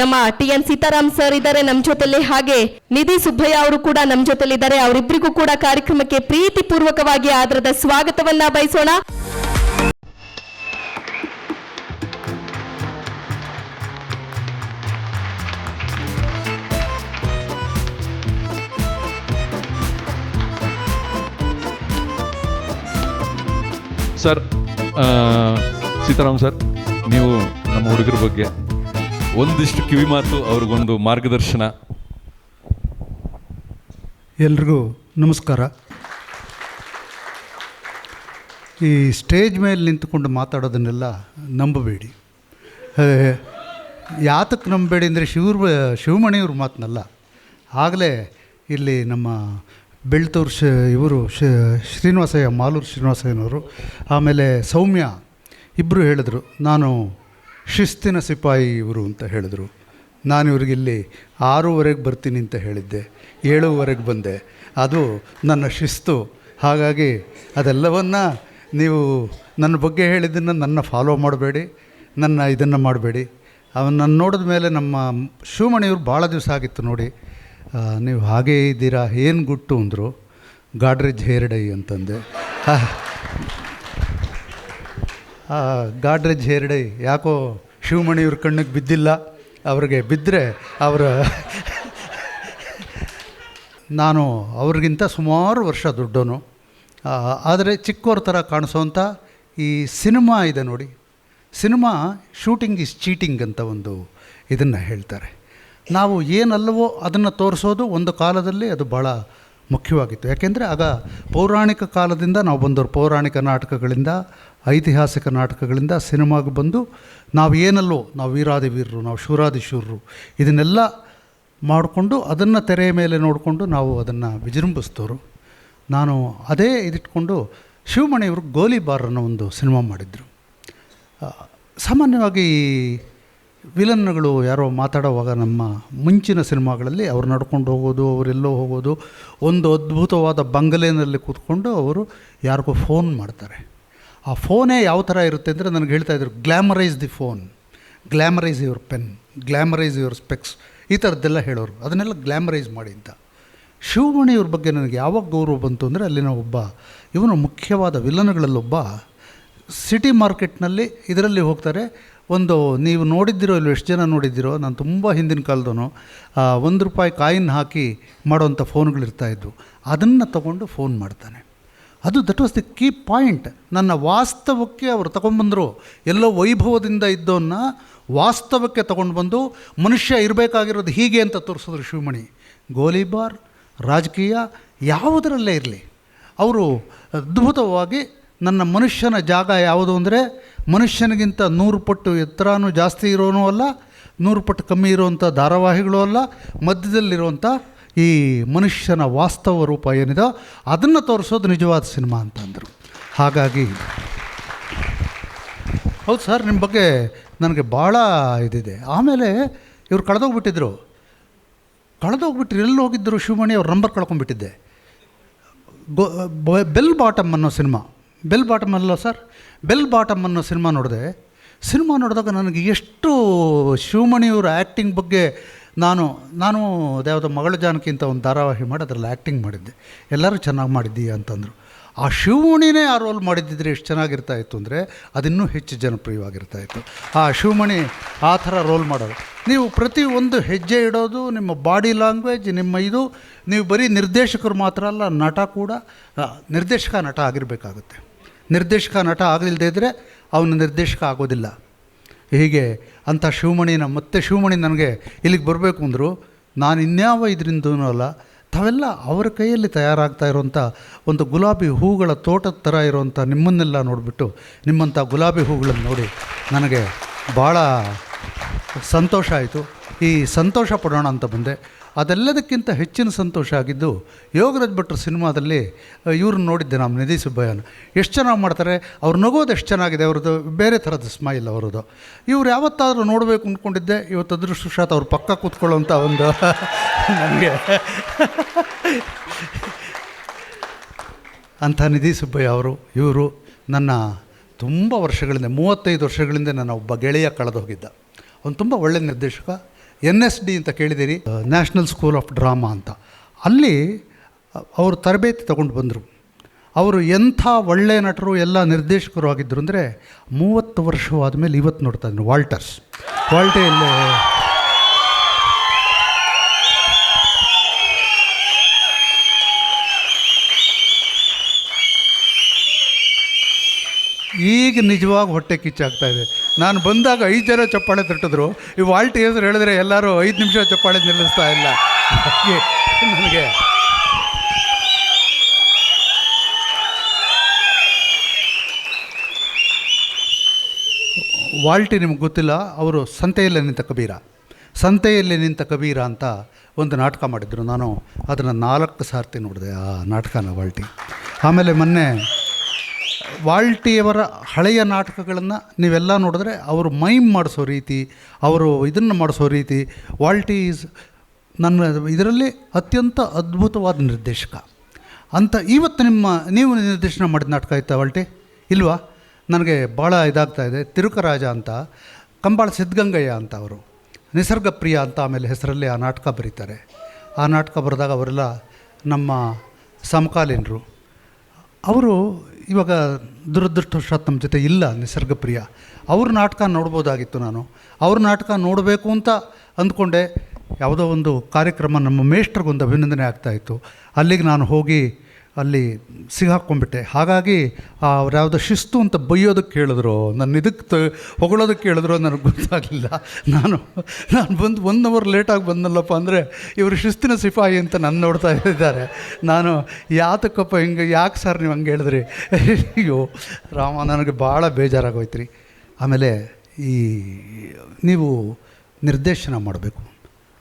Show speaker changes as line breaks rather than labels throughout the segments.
ನಮ್ಮ T N Sitaram sir ಇದ್ದಾರೆ ನಮ್ಮ ಜೊತೆಲಿ, ಹಾಗೆ ನಿಧಿ ಸುಬ್ಬಯ್ಯ ಅವರು ಕೂಡ ನಮ್ಮ ಜೊತೆಲಿದ್ದಾರೆ. ಅವರಿಬ್ಬರಿಗೂ ಕೂಡ ಕಾರ್ಯಕ್ರಮಕ್ಕೆ ಪ್ರೀತಿ ಪೂರ್ವಕವಾಗಿ ಆದರದ ಸ್ವಾಗತವನ್ನ ಬಯಸೋಣ.
ಸರ್ ಸೀತಾರಾಮ್ ಸರ್, ನೀವು ನಮ್ಮ ಹುಡುಗರ ಬಗ್ಗೆ ಒಂದಿಷ್ಟು ಕಿವಿ ಮಾತು, ಅವ್ರಿಗೊಂದು ಮಾರ್ಗದರ್ಶನ.
ಎಲ್ರಿಗೂ ನಮಸ್ಕಾರ. ಈ ಸ್ಟೇಜ್ ಮೇಲೆ ನಿಂತುಕೊಂಡು ಮಾತಾಡೋದನ್ನೆಲ್ಲ ನಂಬಬೇಡಿ. ಯಾತಕ್ಕೆ ನಂಬಬೇಡಿ ಅಂದರೆ ಶಿವ ಶಿವಮಣಿಯವ್ರ ಮಾತನ್ನಲ್ಲ ಆಗಲೇ ಇಲ್ಲಿ ನಮ್ಮ ಬೆಳ್ತೂರು ಶ, ಇವರು ಶ, ಶ್ರೀನಿವಾಸಯ್ಯ, ಮಾಲೂರು ಶ್ರೀನಿವಾಸಯ್ಯನವರು, ಆಮೇಲೆ ಸೌಮ್ಯ ಇಬ್ಬರು ಹೇಳಿದ್ರು. ನಾನು ಶಿಸ್ತಿನ ಸಿಪಾಯಿ ಇವರು ಅಂತ ಹೇಳಿದರು. ನಾನು ಇವ್ರಿಗೆ ಇಲ್ಲಿ ಆರೂವರೆಗೆ ಬರ್ತೀನಿ ಅಂತ ಹೇಳಿದ್ದೆ. ಏಳುವರೆಗೆ ಬಂದೆ. ಅದು ನನ್ನ ಶಿಸ್ತು. ಹಾಗಾಗಿ ಅದೆಲ್ಲವನ್ನು ನೀವು ನನ್ನ ಬಗ್ಗೆ ಹೇಳಿದ್ದನ್ನು ನನ್ನ ಫಾಲೋ ಮಾಡಬೇಡಿ. ನನ್ನ ಇದನ್ನು ಮಾಡಬೇಡಿ. ಅವನ್ನ ನೋಡಿದ ಮೇಲೆ ನಮ್ಮ ಶಿವಮಣಿಯವ್ರು ಭಾಳ ದಿವಸ ಆಗಿತ್ತು ನೋಡಿ. ನೀವು ಹಾಗೇ ಇದ್ದೀರಾ? ಏನು ಗುಟ್ಟು ಅಂದರು. ಗಾಡ್ರೇಜ್ ಹೇರಡೈ ಅಂತಂದೆ. ಆ, ಗಾಡ್ರೇಜ್ ಹೇರ್ಡೆ ಯಾಕೋ ಶಿವಮಣಿಯವ್ರ ಕಣ್ಣಿಗೆ ಬಿದ್ದಿಲ್ಲ. ಅವ್ರಿಗೆ ಬಿದ್ದರೆ ಅವರ ನಾನು ಅವ್ರಿಗಿಂತ ಸುಮಾರು ವರ್ಷ ದುಡ್ಡೋನು ಆದರೆ ಚಿಕ್ಕವ್ರ ಥರ ಕಾಣಿಸೋವಂಥ ಈ ಸಿನಿಮಾ ಇದೆ ನೋಡಿ. ಸಿನಿಮಾ ಶೂಟಿಂಗ್ ಇಸ್ ಚೀಟಿಂಗ್ ಅಂತ ಒಂದು ಇದನ್ನು ಹೇಳ್ತಾರೆ. ನಾವು ಏನಲ್ಲವೋ ಅದನ್ನು ತೋರಿಸೋದು ಒಂದು ಕಾಲದಲ್ಲಿ ಅದು ಭಾಳ ಮುಖ್ಯವಾಗಿತ್ತು. ಯಾಕೆಂದರೆ ಆಗ ಪೌರಾಣಿಕ ಕಾಲದಿಂದ ನಾವು ಬಂದವರು ಪೌರಾಣಿಕ ನಾಟಕಗಳಿಂದ ಐತಿಹಾಸಿಕ ನಾಟಕಗಳಿಂದ ಸಿನಿಮಾಗೆ ಬಂದು ನಾವು ಏನಲ್ಲೋ, ನಾವು ವೀರಾದಿ ವೀರರು ನಾವು ಶೂರಾದಿ ಶೂರರು ಇದನ್ನೆಲ್ಲ ಮಾಡಿಕೊಂಡು ಅದನ್ನು ತೆರೆಯ ಮೇಲೆ ನೋಡಿಕೊಂಡು ನಾವು ಅದನ್ನು ವಿಜೃಂಭಿಸ್ತವರು ನಾನು ಅದೇ ಇದಿಟ್ಕೊಂಡು ಶಿವಮಣಿಯವರು ಗೋಲಿಬಾರ್ ಅನ್ನೋ ಒಂದು ಸಿನಿಮಾ ಮಾಡಿದರು. ಸಾಮಾನ್ಯವಾಗಿ ವಿಲನ್ಗಳು ಯಾರೋ ಮಾತಾಡೋವಾಗ ನಮ್ಮ ಮುಂಚಿನ ಸಿನಿಮಾಗಳಲ್ಲಿ ಅವ್ರು ನಡ್ಕೊಂಡು ಹೋಗೋದು ಅವರೆಲ್ಲೋ ಹೋಗೋದು, ಒಂದು ಅದ್ಭುತವಾದ ಬಂಗಲೆಯಲ್ಲಿ ಕೂತ್ಕೊಂಡು ಅವರು ಯಾರಿಗೂ ಫೋನ್ ಮಾಡ್ತಾರೆ. ಆ ಫೋನೇ ಯಾವ ಥರ ಇರುತ್ತೆ ಅಂದರೆ ನನಗೆ ಹೇಳ್ತಾ ಇದ್ರು glamorise the phone glamorise your pen glamorise your specs. ಈ ಥರದ್ದೆಲ್ಲ ಹೇಳೋರು. ಅದನ್ನೆಲ್ಲ ಗ್ಲ್ಯಾಮರೈಸ್ ಮಾಡಿ ಅಂತ. ಶಿವಮಣಿಯವ್ರ ಬಗ್ಗೆ ನನಗೆ ಯಾವಾಗ ಗೌರವ ಬಂತು ಅಂದರೆ ಅಲ್ಲಿನ ಒಬ್ಬ, ಇವನು ಮುಖ್ಯವಾದ ವಿಲನ್ಗಳಲ್ಲೊಬ್ಬ ಸಿಟಿ ಮಾರ್ಕೆಟ್ನಲ್ಲಿ ಇದರಲ್ಲಿ ಹೋಗ್ತಾರೆ. ಒಂದು, ನೀವು ನೋಡಿದ್ದೀರೋ ಇಲ್ಲೋ ಎಷ್ಟು ಜನ ನೋಡಿದ್ದೀರೋ? ನಾನು ತುಂಬ ಹಿಂದಿನ ಕಾಲದವನು. ಒಂದು ರೂಪಾಯಿ ಕಾಯಿನ್ ಹಾಕಿ ಮಾಡೋವಂಥ ಫೋನ್ಗಳಿರ್ತಾಯಿದ್ವು ಅದನ್ನು ತಗೊಂಡು ಫೋನ್ ಮಾಡ್ತಾನೆ. ಅದು that was the key point ನನ್ನ ವಾಸ್ತವಕ್ಕೆ ಅವರು ತಗೊಂಡ್ಬಂದರು. ಎಲ್ಲೋ ವೈಭವದಿಂದ ಇದ್ದವನ್ನ ವಾಸ್ತವಕ್ಕೆ ತಗೊಂಡು ಬಂದು ಮನುಷ್ಯ ಇರಬೇಕಾಗಿರೋದು ಹೀಗೆ ಅಂತ ತೋರಿಸಿದ್ರು ಶಿವಮಣಿ. ಗೋಲಿಬಾರ್ ರಾಜಕೀಯ ಯಾವುದರಲ್ಲೇ ಇರಲಿ. ಅವರು ಅದ್ಭುತವಾಗಿ ನನ್ನ ಮನುಷ್ಯನ ಜಾಗ ಯಾವುದು ಅಂದರೆ ಮನುಷ್ಯನಿಗಿಂತ ನೂರು ಪಟ್ಟು ಎತ್ತರನೂ ಜಾಸ್ತಿ ಇರೋನೂ ಅಲ್ಲ, ನೂರು ಪಟ್ಟು ಕಮ್ಮಿ ಇರುವಂಥ ಧಾರಾವಾಹಿಗಳು ಅಲ್ಲ, ಮಧ್ಯದಲ್ಲಿರುವಂಥ ಈ ಮನುಷ್ಯನ ವಾಸ್ತವ ರೂಪ ಏನಿದೆ, ಅದನ್ನು ತೋರಿಸೋದು ನಿಜವಾದ ಸಿನಿಮಾ ಅಂತಂದರು ಹಾಗಾಗಿ, ಹೌದು ಸರ್ ನಿಮ್ಮ ಬಗ್ಗೆ ನನಗೆ ಭಾಳ ಇದಿದೆ. ಆಮೇಲೆ ಇವ್ರು ಕಳೆದೋಗ್ಬಿಟ್ಟಿದ್ರು. ಕಳೆದೋಗ್ಬಿಟ್ರು, ಎಲ್ಲಿ ಹೋಗಿದ್ದರು ಶಿವಮಣಿ ಅವ್ರ ನಂಬರ್ ಕಳ್ಕೊಂಡ್ಬಿಟ್ಟಿದ್ದೆ. ಗೋ ಬೆಲ್ ಬಾಟಮ್ ಅನ್ನೋ ಸಿನಿಮಾ. ಬೆಲ್ ಬಾಟಮ್ ಅಲ್ಲ ಸರ್ ಬೆಲ್ ಬಾಟಮ್ ಅನ್ನೋ ಸಿನಿಮಾ ನೋಡಿದೆ. ಸಿನಿಮಾ ನೋಡಿದಾಗ ನನಗೆ ಎಷ್ಟು ಶಿವಮಣಿಯವರ ಆ್ಯಕ್ಟಿಂಗ್ ಬಗ್ಗೆ ನಾನು ನಾನು ಯಾವುದೋ ಮಗಳ ಜಾನಕಿಂತ ಒಂದು ಧಾರಾವಾಹಿ ಮಾಡಿ, ಅದರಲ್ಲಿ ಆ್ಯಕ್ಟಿಂಗ್ ಮಾಡಿದ್ದೆ. ಎಲ್ಲರೂ ಚೆನ್ನಾಗಿ ಮಾಡಿದ್ದೀಯ ಅಂತಂದರು. ಆ ಶಿವಮಣಿನೇ ಆ ರೋಲ್ ಮಾಡಿದ್ದಿದ್ರೆ ಎಷ್ಟು ಚೆನ್ನಾಗಿರ್ತಾ ಇತ್ತು ಅಂದರೆ, ಅದಿನ್ನೂ ಹೆಚ್ಚು ಜನಪ್ರಿಯವಾಗಿರ್ತಾ ಇತ್ತು. ಆ ಶಿವಮಣಿ ಆ ಥರ ರೋಲ್ ಮಾಡೋದು ನೀವು ಪ್ರತಿ ಒಂದು ಹೆಜ್ಜೆ ಇಡೋದು, ನಿಮ್ಮ ಬಾಡಿ ಲ್ಯಾಂಗ್ವೇಜ್ ನಿಮ್ಮ ಇದು, ನೀವು ಬರೀ ನಿರ್ದೇಶಕರು ಮಾತ್ರ ಅಲ್ಲ, ನಟ ಕೂಡ ನಿರ್ದೇಶಕ ನಟ ಆಗಿರಬೇಕಾಗುತ್ತೆ. ನಿರ್ದೇಶಕ ನಟ ಆಗಲಿಲ್ಲದೆ ಇದ್ದರೆ ಅವನು ನಿರ್ದೇಶಕ ಆಗೋದಿಲ್ಲ. ಹೀಗೆ ಅಂಥ ಶಿವಮಣಿನ, ಮತ್ತೆ ಶಿವಮಣಿ ನನಗೆ ಇಲ್ಲಿಗೆ ಬರಬೇಕು ಅಂದರು, ನಾನು ಇನ್ಯಾವ ಇದರಿಂದೂ ಅಲ್ಲ, ತಾವೆಲ್ಲ ಅವರ ಕೈಯಲ್ಲಿ ತಯಾರಾಗ್ತಾ ಇರುವಂಥ ಒಂದು ಗುಲಾಬಿ ಹೂಗಳ ತೋಟದ ಥರ ಇರುವಂಥ ನಿಮ್ಮನ್ನೆಲ್ಲ ನೋಡಿಬಿಟ್ಟು ನಿಮ್ಮಂಥ ಗುಲಾಬಿ ಹೂಗಳನ್ನು ನೋಡಿ ನನಗೆ ಭಾಳ ಸಂತೋಷ ಆಯಿತು. ಈ ಸಂತೋಷ ಪಡೋಣ ಅಂತ ಬಂದೆ. ಅದೆಲ್ಲದಕ್ಕಿಂತ ಹೆಚ್ಚಿನ ಸಂತೋಷ ಆಗಿದ್ದು ಯೋಗರಾಜ್ ಭಟ್ರ ಸಿನಿಮಾದಲ್ಲಿ ಇವ್ರನ್ನ ನೋಡಿದ್ದೆ ನಾನು, ನಿಧಿ ಸುಬ್ಬಯ್ಯನ. ಎಷ್ಟು ಚೆನ್ನಾಗಿ ಮಾಡ್ತಾರೆ, ಅವ್ರು ನಗೋದು ಎಷ್ಟು ಚೆನ್ನಾಗಿದೆ, ಅವ್ರದ್ದು ಬೇರೆ ಥರದ ಸ್ಮೈಲ್ ಅವರದು ಇವ್ರು ಯಾವತ್ತಾದರೂ ನೋಡಬೇಕು ಅಂದ್ಕೊಂಡಿದ್ದೆ ಇವತ್ತು ಅದೃಷ್ಟವಶಾತ್ ಅವ್ರ ಪಕ್ಕ ಕೂತ್ಕೊಳ್ಳೋಂಥ ಒಂದು ನನಗೆ ಅಂಥ ನಿಧಿ ಸುಬ್ಬಯ್ಯ ಅವರು, ಇವರು ನನ್ನ ತುಂಬ ವರ್ಷಗಳಿಂದ, ಮೂವತ್ತೈದು ವರ್ಷಗಳಿಂದ ನನ್ನ ಒಬ್ಬ ಗೆಳೆಯ ಕಳೆದು ಹೋಗಿದ್ದ ಅವನು ತುಂಬ ಒಳ್ಳೆಯ ನಿರ್ದೇಶಕ ಎನ್ ಎಸ್ ಡಿ ಅಂತ ಕೇಳಿದಿರಿ ನ್ಯಾಷನಲ್ ಸ್ಕೂಲ್ ಆಫ್ ಡ್ರಾಮಾ ಅಂತ. ಅಲ್ಲಿ ಅವರು ತರಬೇತಿ ತಗೊಂಡು ಬಂದರು. ಅವರು ಎಂಥ ಒಳ್ಳೆಯ ನಟರು, ಎಲ್ಲ ನಿರ್ದೇಶಕರು ಆಗಿದ್ದರು ಅಂದರೆ ಮೂವತ್ತು ವರ್ಷವಾದ ಮೇಲೆ ಇವತ್ತು ನೋಡ್ತಾ ಇದ್ದೀನಿ ವಾಲ್ಟರ್ಸ್ ವಾಲ್ಟೆಯಲ್ಲಿ ಈಗ ನಿಜವಾಗಿ ಹೊಟ್ಟೆ ಕಿಚ್ಚಾಗ್ತಾ ಇದೆ. ನಾನು ಬಂದಾಗ ಐದು ಜನ ಚಪ್ಪಾಳೆ ತಟ್ಟಿದ್ರು. ಈ ವಾಲ್ಟ್ ಹೆಸರು ಹೇಳಿದ್ರೆ ಎಲ್ಲರೂ ಐದು ನಿಮಿಷ ಚಪ್ಪಾಳೆ ನಿಲ್ಲಿಸ್ತಾ ಇಲ್ಲ. ನನಗೆ. ವಾಲ್ಟಿ ನಿಮ್ಗೆ ಗೊತ್ತಿಲ್ಲ, ಅವರು ಸಂತೆಯಲ್ಲೇ ನಿಂತ ಕಬೀರ. ಸಂತೆಯಲ್ಲಿ ನಿಂತ ಕಬೀರ ಅಂತ ಒಂದು ನಾಟಕ ಮಾಡಿದ್ರು. ನಾನು ಅದನ್ನು ನಾಲ್ಕು ಸಾರ್ತಿ ನೋಡಿದೆ, ಆ ನಾಟಕನ ವಾಲ್ಟಿ. ಆಮೇಲೆ ಮೊನ್ನೆ ವಾಲ್ಟಿಯವರ ಹಳೆಯ ನಾಟಕಗಳನ್ನು ನೀವೆಲ್ಲ ನೋಡಿದ್ರೆ ಅವರು ಮೈಮ್ ಮಾಡಿಸೋ ರೀತಿ, ಅವರು ಇದನ್ನು ಮಾಡಿಸೋ ರೀತಿ, ವಾಲ್ಟಿ ಈಸ್ ನನ್ನ, ಇದರಲ್ಲಿ ಅತ್ಯಂತ ಅದ್ಭುತವಾದ ನಿರ್ದೇಶಕ. ಅಂತ ಇವತ್ತು ನಿಮ್ಮ, ನೀವು ನಿರ್ದೇಶನ ಮಾಡಿದ ನಾಟಕ ಆಯ್ತಾ ವಾಲ್ಟಿ? ಇಲ್ವಾ? ನನಗೆ ಭಾಳ ಇದಾಗ್ತಾ ಇದೆ. ತಿರುಕರಾಜ ಅಂತ, ಕಂಬಾಳ ಸಿದ್ಧಗಂಗಯ್ಯ ಅಂತ ಅವರು, ನಿಸರ್ಗಪ್ರಿಯ ಅಂತ ಆಮೇಲೆ ಹೆಸರಲ್ಲಿ ಆ ನಾಟಕ ಬರೀತಾರೆ. ಆ ನಾಟಕ ಬರೆದಾಗ ಅವರೆಲ್ಲ ನಮ್ಮ ಸಮಕಾಲೀನರು. ಅವರು ಇವಾಗ ದುರದೃಷ್ಟವಶಾತ್ ನಮ್ಮ ಜೊತೆ ಇಲ್ಲ ನಿಸರ್ಗಪ್ರಿಯ. ಅವ್ರ ನಾಟಕ ನೋಡ್ಬೋದಾಗಿತ್ತು ನಾನು. ಅವ್ರ ನಾಟಕ ನೋಡಬೇಕು ಅಂತ ಅಂದ್ಕೊಂಡೆ. ಯಾವುದೋ ಒಂದು ಕಾರ್ಯಕ್ರಮ ನಮ್ಮ ಮೇಷ್ಟ್ರಿಗೊಂದು ಅಭಿನಂದನೆ ಆಗ್ತಾಯಿತ್ತು ಅಲ್ಲಿಗೆ ನಾನು ಹೋಗಿ ಅಲ್ಲಿ ಸಿಗಾಕೊಂಡ್ಬಿಟ್ಟೆ ಹಾಗಾಗಿ ಅವ್ರು ಯಾವುದೋ ಶಿಸ್ತು ಅಂತ ಬೈಯೋದಕ್ಕೆ ಕೇಳಿದ್ರು. ನನ್ನ ಇದಕ್ಕೆ ತ, ಹೊಗಳೋದಕ್ಕೆ ಹೇಳಿದ್ರು ನನಗೆ ಗೊತ್ತಾಗಲಿಲ್ಲ. ನಾನು ನಾನು ಬಂದು ಒನ್ ಅವರ್ ಲೇಟಾಗಿ ಬಂದಲ್ಲಪ್ಪ ಅಂದರೆ ಇವರು ಶಿಸ್ತಿನ ಸಿಪಾಯಿ ಅಂತ ನನ್ನ ನೋಡ್ತಾ ಇದ್ದಾರೆ. ನಾನು ಯಾತಕ್ಕಪ್ಪ ಹಿಂಗೆ, ಯಾಕೆ ಸರ್ ನೀವು ಹಂಗೆ ಹೇಳಿದ್ರಿ? ಅಯ್ಯೋ, ರಾಮ, ನನಗೆ ಭಾಳ ಬೇಜಾರಾಗೋಯ್ತು ರೀ ಆಮೇಲೆ ಈ, ನೀವು ನಿರ್ದೇಶನ ಮಾಡಬೇಕು.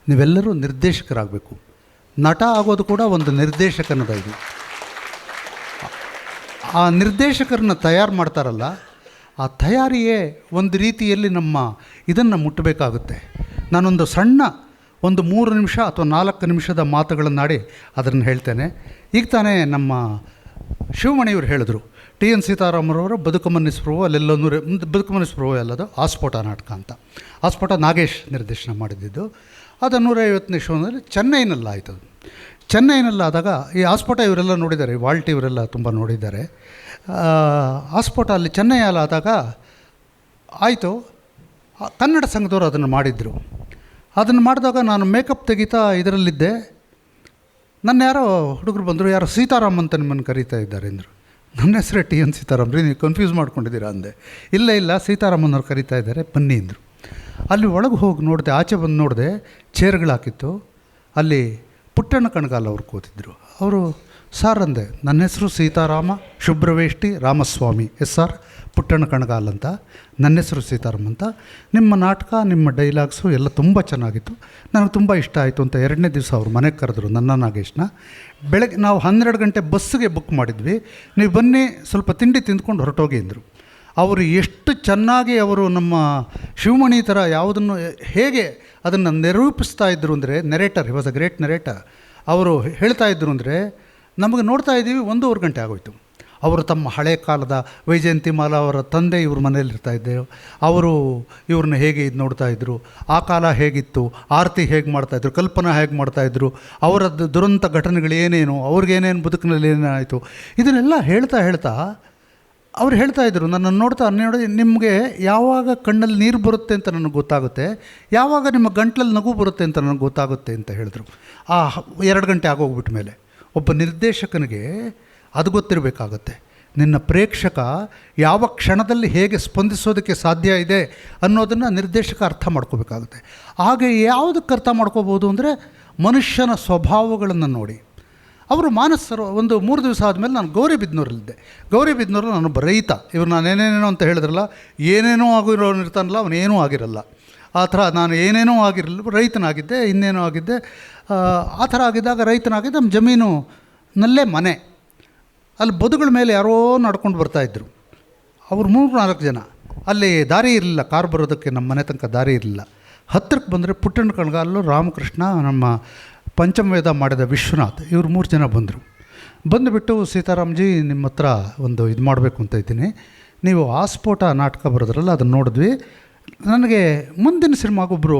ನೀವೆಲ್ಲರೂ ನಿರ್ದೇಶಕರಾಗಬೇಕು. ನಟ ಆಗೋದು ಕೂಡ ಒಂದು ನಿರ್ದೇಶಕನದ ಇದು. ಆ ನಿರ್ದೇಶಕರನ್ನ ತಯಾರು ಮಾಡ್ತಾರಲ್ಲ, ಆ ತಯಾರಿಯೇ ಒಂದು ರೀತಿಯಲ್ಲಿ ನಮ್ಮ ಇದನ್ನು ಮುಟ್ಟಬೇಕಾಗುತ್ತೆ. ನಾನೊಂದು ಸಣ್ಣ ಒಂದು ಮೂರು ನಿಮಿಷ ಅಥವಾ ನಾಲ್ಕು ನಿಮಿಷದ ಮಾತುಗಳನ್ನಾಡಿ ಅದನ್ನು ಹೇಳ್ತೇನೆ. ಈಗ ತಾನೇ ನಮ್ಮ ಶಿವಮಣಿಯವರು ಹೇಳಿದ್ರು, ಟಿ ಎನ್ ಸೀತಾರಾಮರವರು ಬದುಕಮನ್ನಿಸ್ಪ್ರಭು ಅಲ್ಲೆಲ್ಲೊಂದು ನೂರ ಬದುಕಮನ್ನಿಸ್ಪ್ರಭು ಅಲ್ಲದು ಆಸ್ಫೋಟ ನಾಟಕ ಅಂತ. ಆಸ್ಫೋಟ ನಾಗೇಶ್ ನಿರ್ದೇಶನ ಮಾಡಿದ್ದು. ಅದು ನೂರೈವತ್ತನೇ ಶೋನಲ್ಲಿ ಚೆನ್ನೈನಲ್ಲಿ ಆಯಿತು ಅದು ಚೆನ್ನೈನಲ್ಲಾದಾಗ ಈ ಆಸ್ಫೋಟ ಇವರೆಲ್ಲ ನೋಡಿದ್ದಾರೆ ವಾಲ್ಟ್ ಇವರೆಲ್ಲ ತುಂಬ ನೋಡಿದ್ದಾರೆ. ಆಸ್ಫೋಟ ಅಲ್ಲಿ ಚೆನ್ನೈಯಲ್ಲಾದಾಗ ಆಯಿತು ಕನ್ನಡ ಸಂಘದವರು ಅದನ್ನು ಮಾಡಿದರು. ಅದನ್ನು ಮಾಡಿದಾಗ ನಾನು ಮೇಕಪ್ ತೆಗಿತಾ ಇದರಲ್ಲಿದ್ದೆ. ನನ್ನ ಯಾರೋ ಹುಡುಗರು ಬಂದರು, ಯಾರೋ ಸೀತಾರಾಮ್ ಅಂತ ನಿಮ್ಮನ್ನು ಕರೀತಾ ಇದ್ದಾರೆ ಅಂದರು. ನನ್ನ ಹೆಸರೇ ಟಿ ಎನ್ ಸೀತಾರಾಮ್ ರೀ, ನೀವು ಕನ್ಫ್ಯೂಸ್ ಮಾಡ್ಕೊಂಡಿದ್ದೀರಾ ಅಂದೆ. ಇಲ್ಲ ಇಲ್ಲ ಸೀತಾರಾಮನ್ನವ್ರು ಕರೀತಾ ಇದ್ದಾರೆ, ಬನ್ನಿ ಅಂದರು. ಅಲ್ಲಿ ಒಳಗೆ ಹೋಗಿ ನೋಡಿದೆ, ಆಚೆ ಬಂದು ನೋಡಿದೆ ಚೇರ್ಗಳಾಕಿತ್ತು ಅಲ್ಲಿ ಪುಟ್ಟಣ್ಣ ಕಣಗಾಲ್ ಅವರು ಕೂತಿದ್ದರು ಅವರು, ಸಾರ್ ಅಂದೆ, ನನ್ನ ಹೆಸರು ಸೀತಾರಾಮ, ಶುಭ್ರವೇಷ್ಟಿ ರಾಮಸ್ವಾಮಿ. ಎಸ್ ಸಾರ್, ಪುಟ್ಟಣ್ಣ ಕಣಗಾಲ್ ಅಂತ. ನನ್ನ ಹೆಸರು ಸೀತಾರಾಮ್ ಅಂತ. ನಿಮ್ಮ ನಾಟಕ, ನಿಮ್ಮ ಡೈಲಾಗ್ಸು ಎಲ್ಲ ತುಂಬ ಚೆನ್ನಾಗಿತ್ತು. ನನಗೆ ತುಂಬ ಇಷ್ಟ ಆಯಿತು ಅಂತ ಎರಡನೇ ದಿವಸ ಅವರು ಮನೆಗೆ ಕರೆದ್ರು ನನ್ನ ನಾಗೇಶ್ನ. ಬೆಳಗ್ಗೆ, ನಾವು ಹನ್ನೆರಡು ಗಂಟೆ ಬಸ್ಸಿಗೆ ಬುಕ್ ಮಾಡಿದ್ವಿ. ನೀವು ಬನ್ನಿ, ಸ್ವಲ್ಪ ತಿಂಡಿ ತಿಂದ್ಕೊಂಡು ಹೊರಟೋಗಿ, ಅಂದರು. ಅವರು ಎಷ್ಟು ಚೆನ್ನಾಗಿ ಅವರು ನಮ್ಮ ಶಿವಮಣಿ ಥರ ಯಾವುದನ್ನು, ಹೇಗೆ ಅದನ್ನು ನಿರೂಪಿಸ್ತಾ ಇದ್ದರು ಅಂದರೆ narrator he was a great narrator ಅವರು ಹೇಳ್ತಾ ಇದ್ದರು ಅಂದರೆ, ನಮಗೆ ನೋಡ್ತಾ ಇದ್ದೀವಿ, ಒಂದೂವರೆ ಗಂಟೆ ಆಗೋಯ್ತು. ಅವರು ತಮ್ಮ ಹಳೆ ಕಾಲದ ವೈಜಯಂತಿ ಮಾಲಾ ಅವರ ತಂದೆ ಇವ್ರ ಇರ್ತಾ ಇದ್ದರು ಅವರು ಇವ್ರನ್ನ ಹೇಗೆ ಇದು ನೋಡ್ತಾ ಇದ್ದರು ಆ ಕಾಲ ಹೇಗಿತ್ತು? ಆರತಿ ಹೇಗೆ ಮಾಡ್ತಾಯಿದ್ರು ಕಲ್ಪನಾ ಹೇಗೆ ಮಾಡ್ತಾಯಿದ್ರು ಅವರದ್ದು ದುರಂತ ಘಟನೆಗಳು ಏನೇನು? ಅವ್ರಿಗೇನೇನು ಬದುಕಿನಲ್ಲಿ ಏನಾಯಿತು ಇದನ್ನೆಲ್ಲ ಹೇಳ್ತಾ ಹೇಳ್ತಾ ಅವ್ರು ಹೇಳ್ತಾ ಇದ್ರು, ನನ್ನನ್ನು ನೋಡ್ತಾ ನೋಡಿ, ನಿಮಗೆ ಯಾವಾಗ ಕಣ್ಣಲ್ಲಿ ನೀರು ಬರುತ್ತೆ ಅಂತ ನನಗೆ ಗೊತ್ತಾಗುತ್ತೆ, ಯಾವಾಗ ನಿಮ್ಮ ಗಂಟ್ಲಲ್ಲಿ ನಗು ಬರುತ್ತೆ ಅಂತ ನನಗೆ ಗೊತ್ತಾಗುತ್ತೆ ಅಂತ ಹೇಳಿದ್ರು. ಆ ಎರಡು ಗಂಟೆ ಆಗೋಗ್ಬಿಟ್ಟ ಮೇಲೆ ಒಬ್ಬ ನಿರ್ದೇಶಕನಿಗೆ ಅದು ಗೊತ್ತಿರಬೇಕಾಗತ್ತೆ, ನಿನ್ನ ಪ್ರೇಕ್ಷಕ ಯಾವ ಕ್ಷಣದಲ್ಲಿ ಹೇಗೆ ಸ್ಪಂದಿಸೋದಕ್ಕೆ ಸಾಧ್ಯ ಇದೆ ಅನ್ನೋದನ್ನು ನಿರ್ದೇಶಕ ಅರ್ಥ ಮಾಡ್ಕೋಬೇಕಾಗುತ್ತೆ. ಹಾಗೆ ಯಾವುದಕ್ಕೆ ಅರ್ಥ ಮಾಡ್ಕೋಬೋದು ಅಂದರೆ ಮನುಷ್ಯನ ಸ್ವಭಾವಗಳನ್ನು ನೋಡಿ. ಅವರು ಮಾನಸರು, ಒಂದು ಮೂರು ದಿವಸ ಆದಮೇಲೆ ನಾನು ಗೌರಿಬಿದ್ನೂರಲ್ಲಿದ್ದೆ ಗೌರಿಬಿದ್ನೂರು ನಾನು ರೈತ. ಇವ್ರು ನಾನು ಏನೇನೇನೋ ಅಂತ ಹೇಳಿದ್ರಲ್ಲ, ಏನೇನೋ ಆಗಿರೋನು ಇರ್ತಾನಲ್ಲ ಅವನೇನೂ ಆಗಿರಲ್ಲ. ಆ ಥರ ನಾನು ಏನೇನೋ ಆಗಿರಲಿಲ್ಲ ರೈತನಾಗಿದ್ದೆ, ಇನ್ನೇನೋ ಆಗಿದ್ದೆ. ಆ ಥರ ಆಗಿದ್ದಾಗ ರೈತನಾಗಿದ್ದೆ, ನಮ್ಮ ಜಮೀನು ನಲ್ಲೇ ಮನೆ. ಅಲ್ಲಿ ಬದುಗಳ ಮೇಲೆ ಯಾರೋ ನಡ್ಕೊಂಡು ಬರ್ತಾಯಿದ್ರು ಅವ್ರು ಮೂರು ನಾಲ್ಕು ಜನ. ಅಲ್ಲಿ ದಾರಿ ಇರಲಿಲ್ಲ, ಕಾರ್ ಬರೋದಕ್ಕೆ ನಮ್ಮ ಮನೆ ತನಕ ದಾರಿ ಇರಲಿಲ್ಲ. ಹತ್ತಿರಕ್ಕೆ ಬಂದರೆ ಪುಟ್ಟಣ್ಣ ಕಣ್ಗಾಲು ರಾಮಕೃಷ್ಣ, ನಮ್ಮ ಪಂಚಮವೇದ ಮಾಡಿದ ವಿಶ್ವನಾಥ್, ಇವರು ಮೂರು ಜನ ಬಂದರು. ಬಂದುಬಿಟ್ಟು ಸೀತಾರಾಮ್ಜಿ ನಿಮ್ಮ ಹತ್ರ ಒಂದು ಇದು ಮಾಡಬೇಕು ಅಂತ ಇದ್ದೀನಿ. ನೀವು ಆಸ್ಫೋಟ ನಾಟಕ ಬರೋದ್ರಲ್ಲ, ಅದನ್ನು ನೋಡಿದ್ವಿ. ನನಗೆ ಮುಂದಿನ ಸಿನಿಮಾಗೊಬ್ಬರು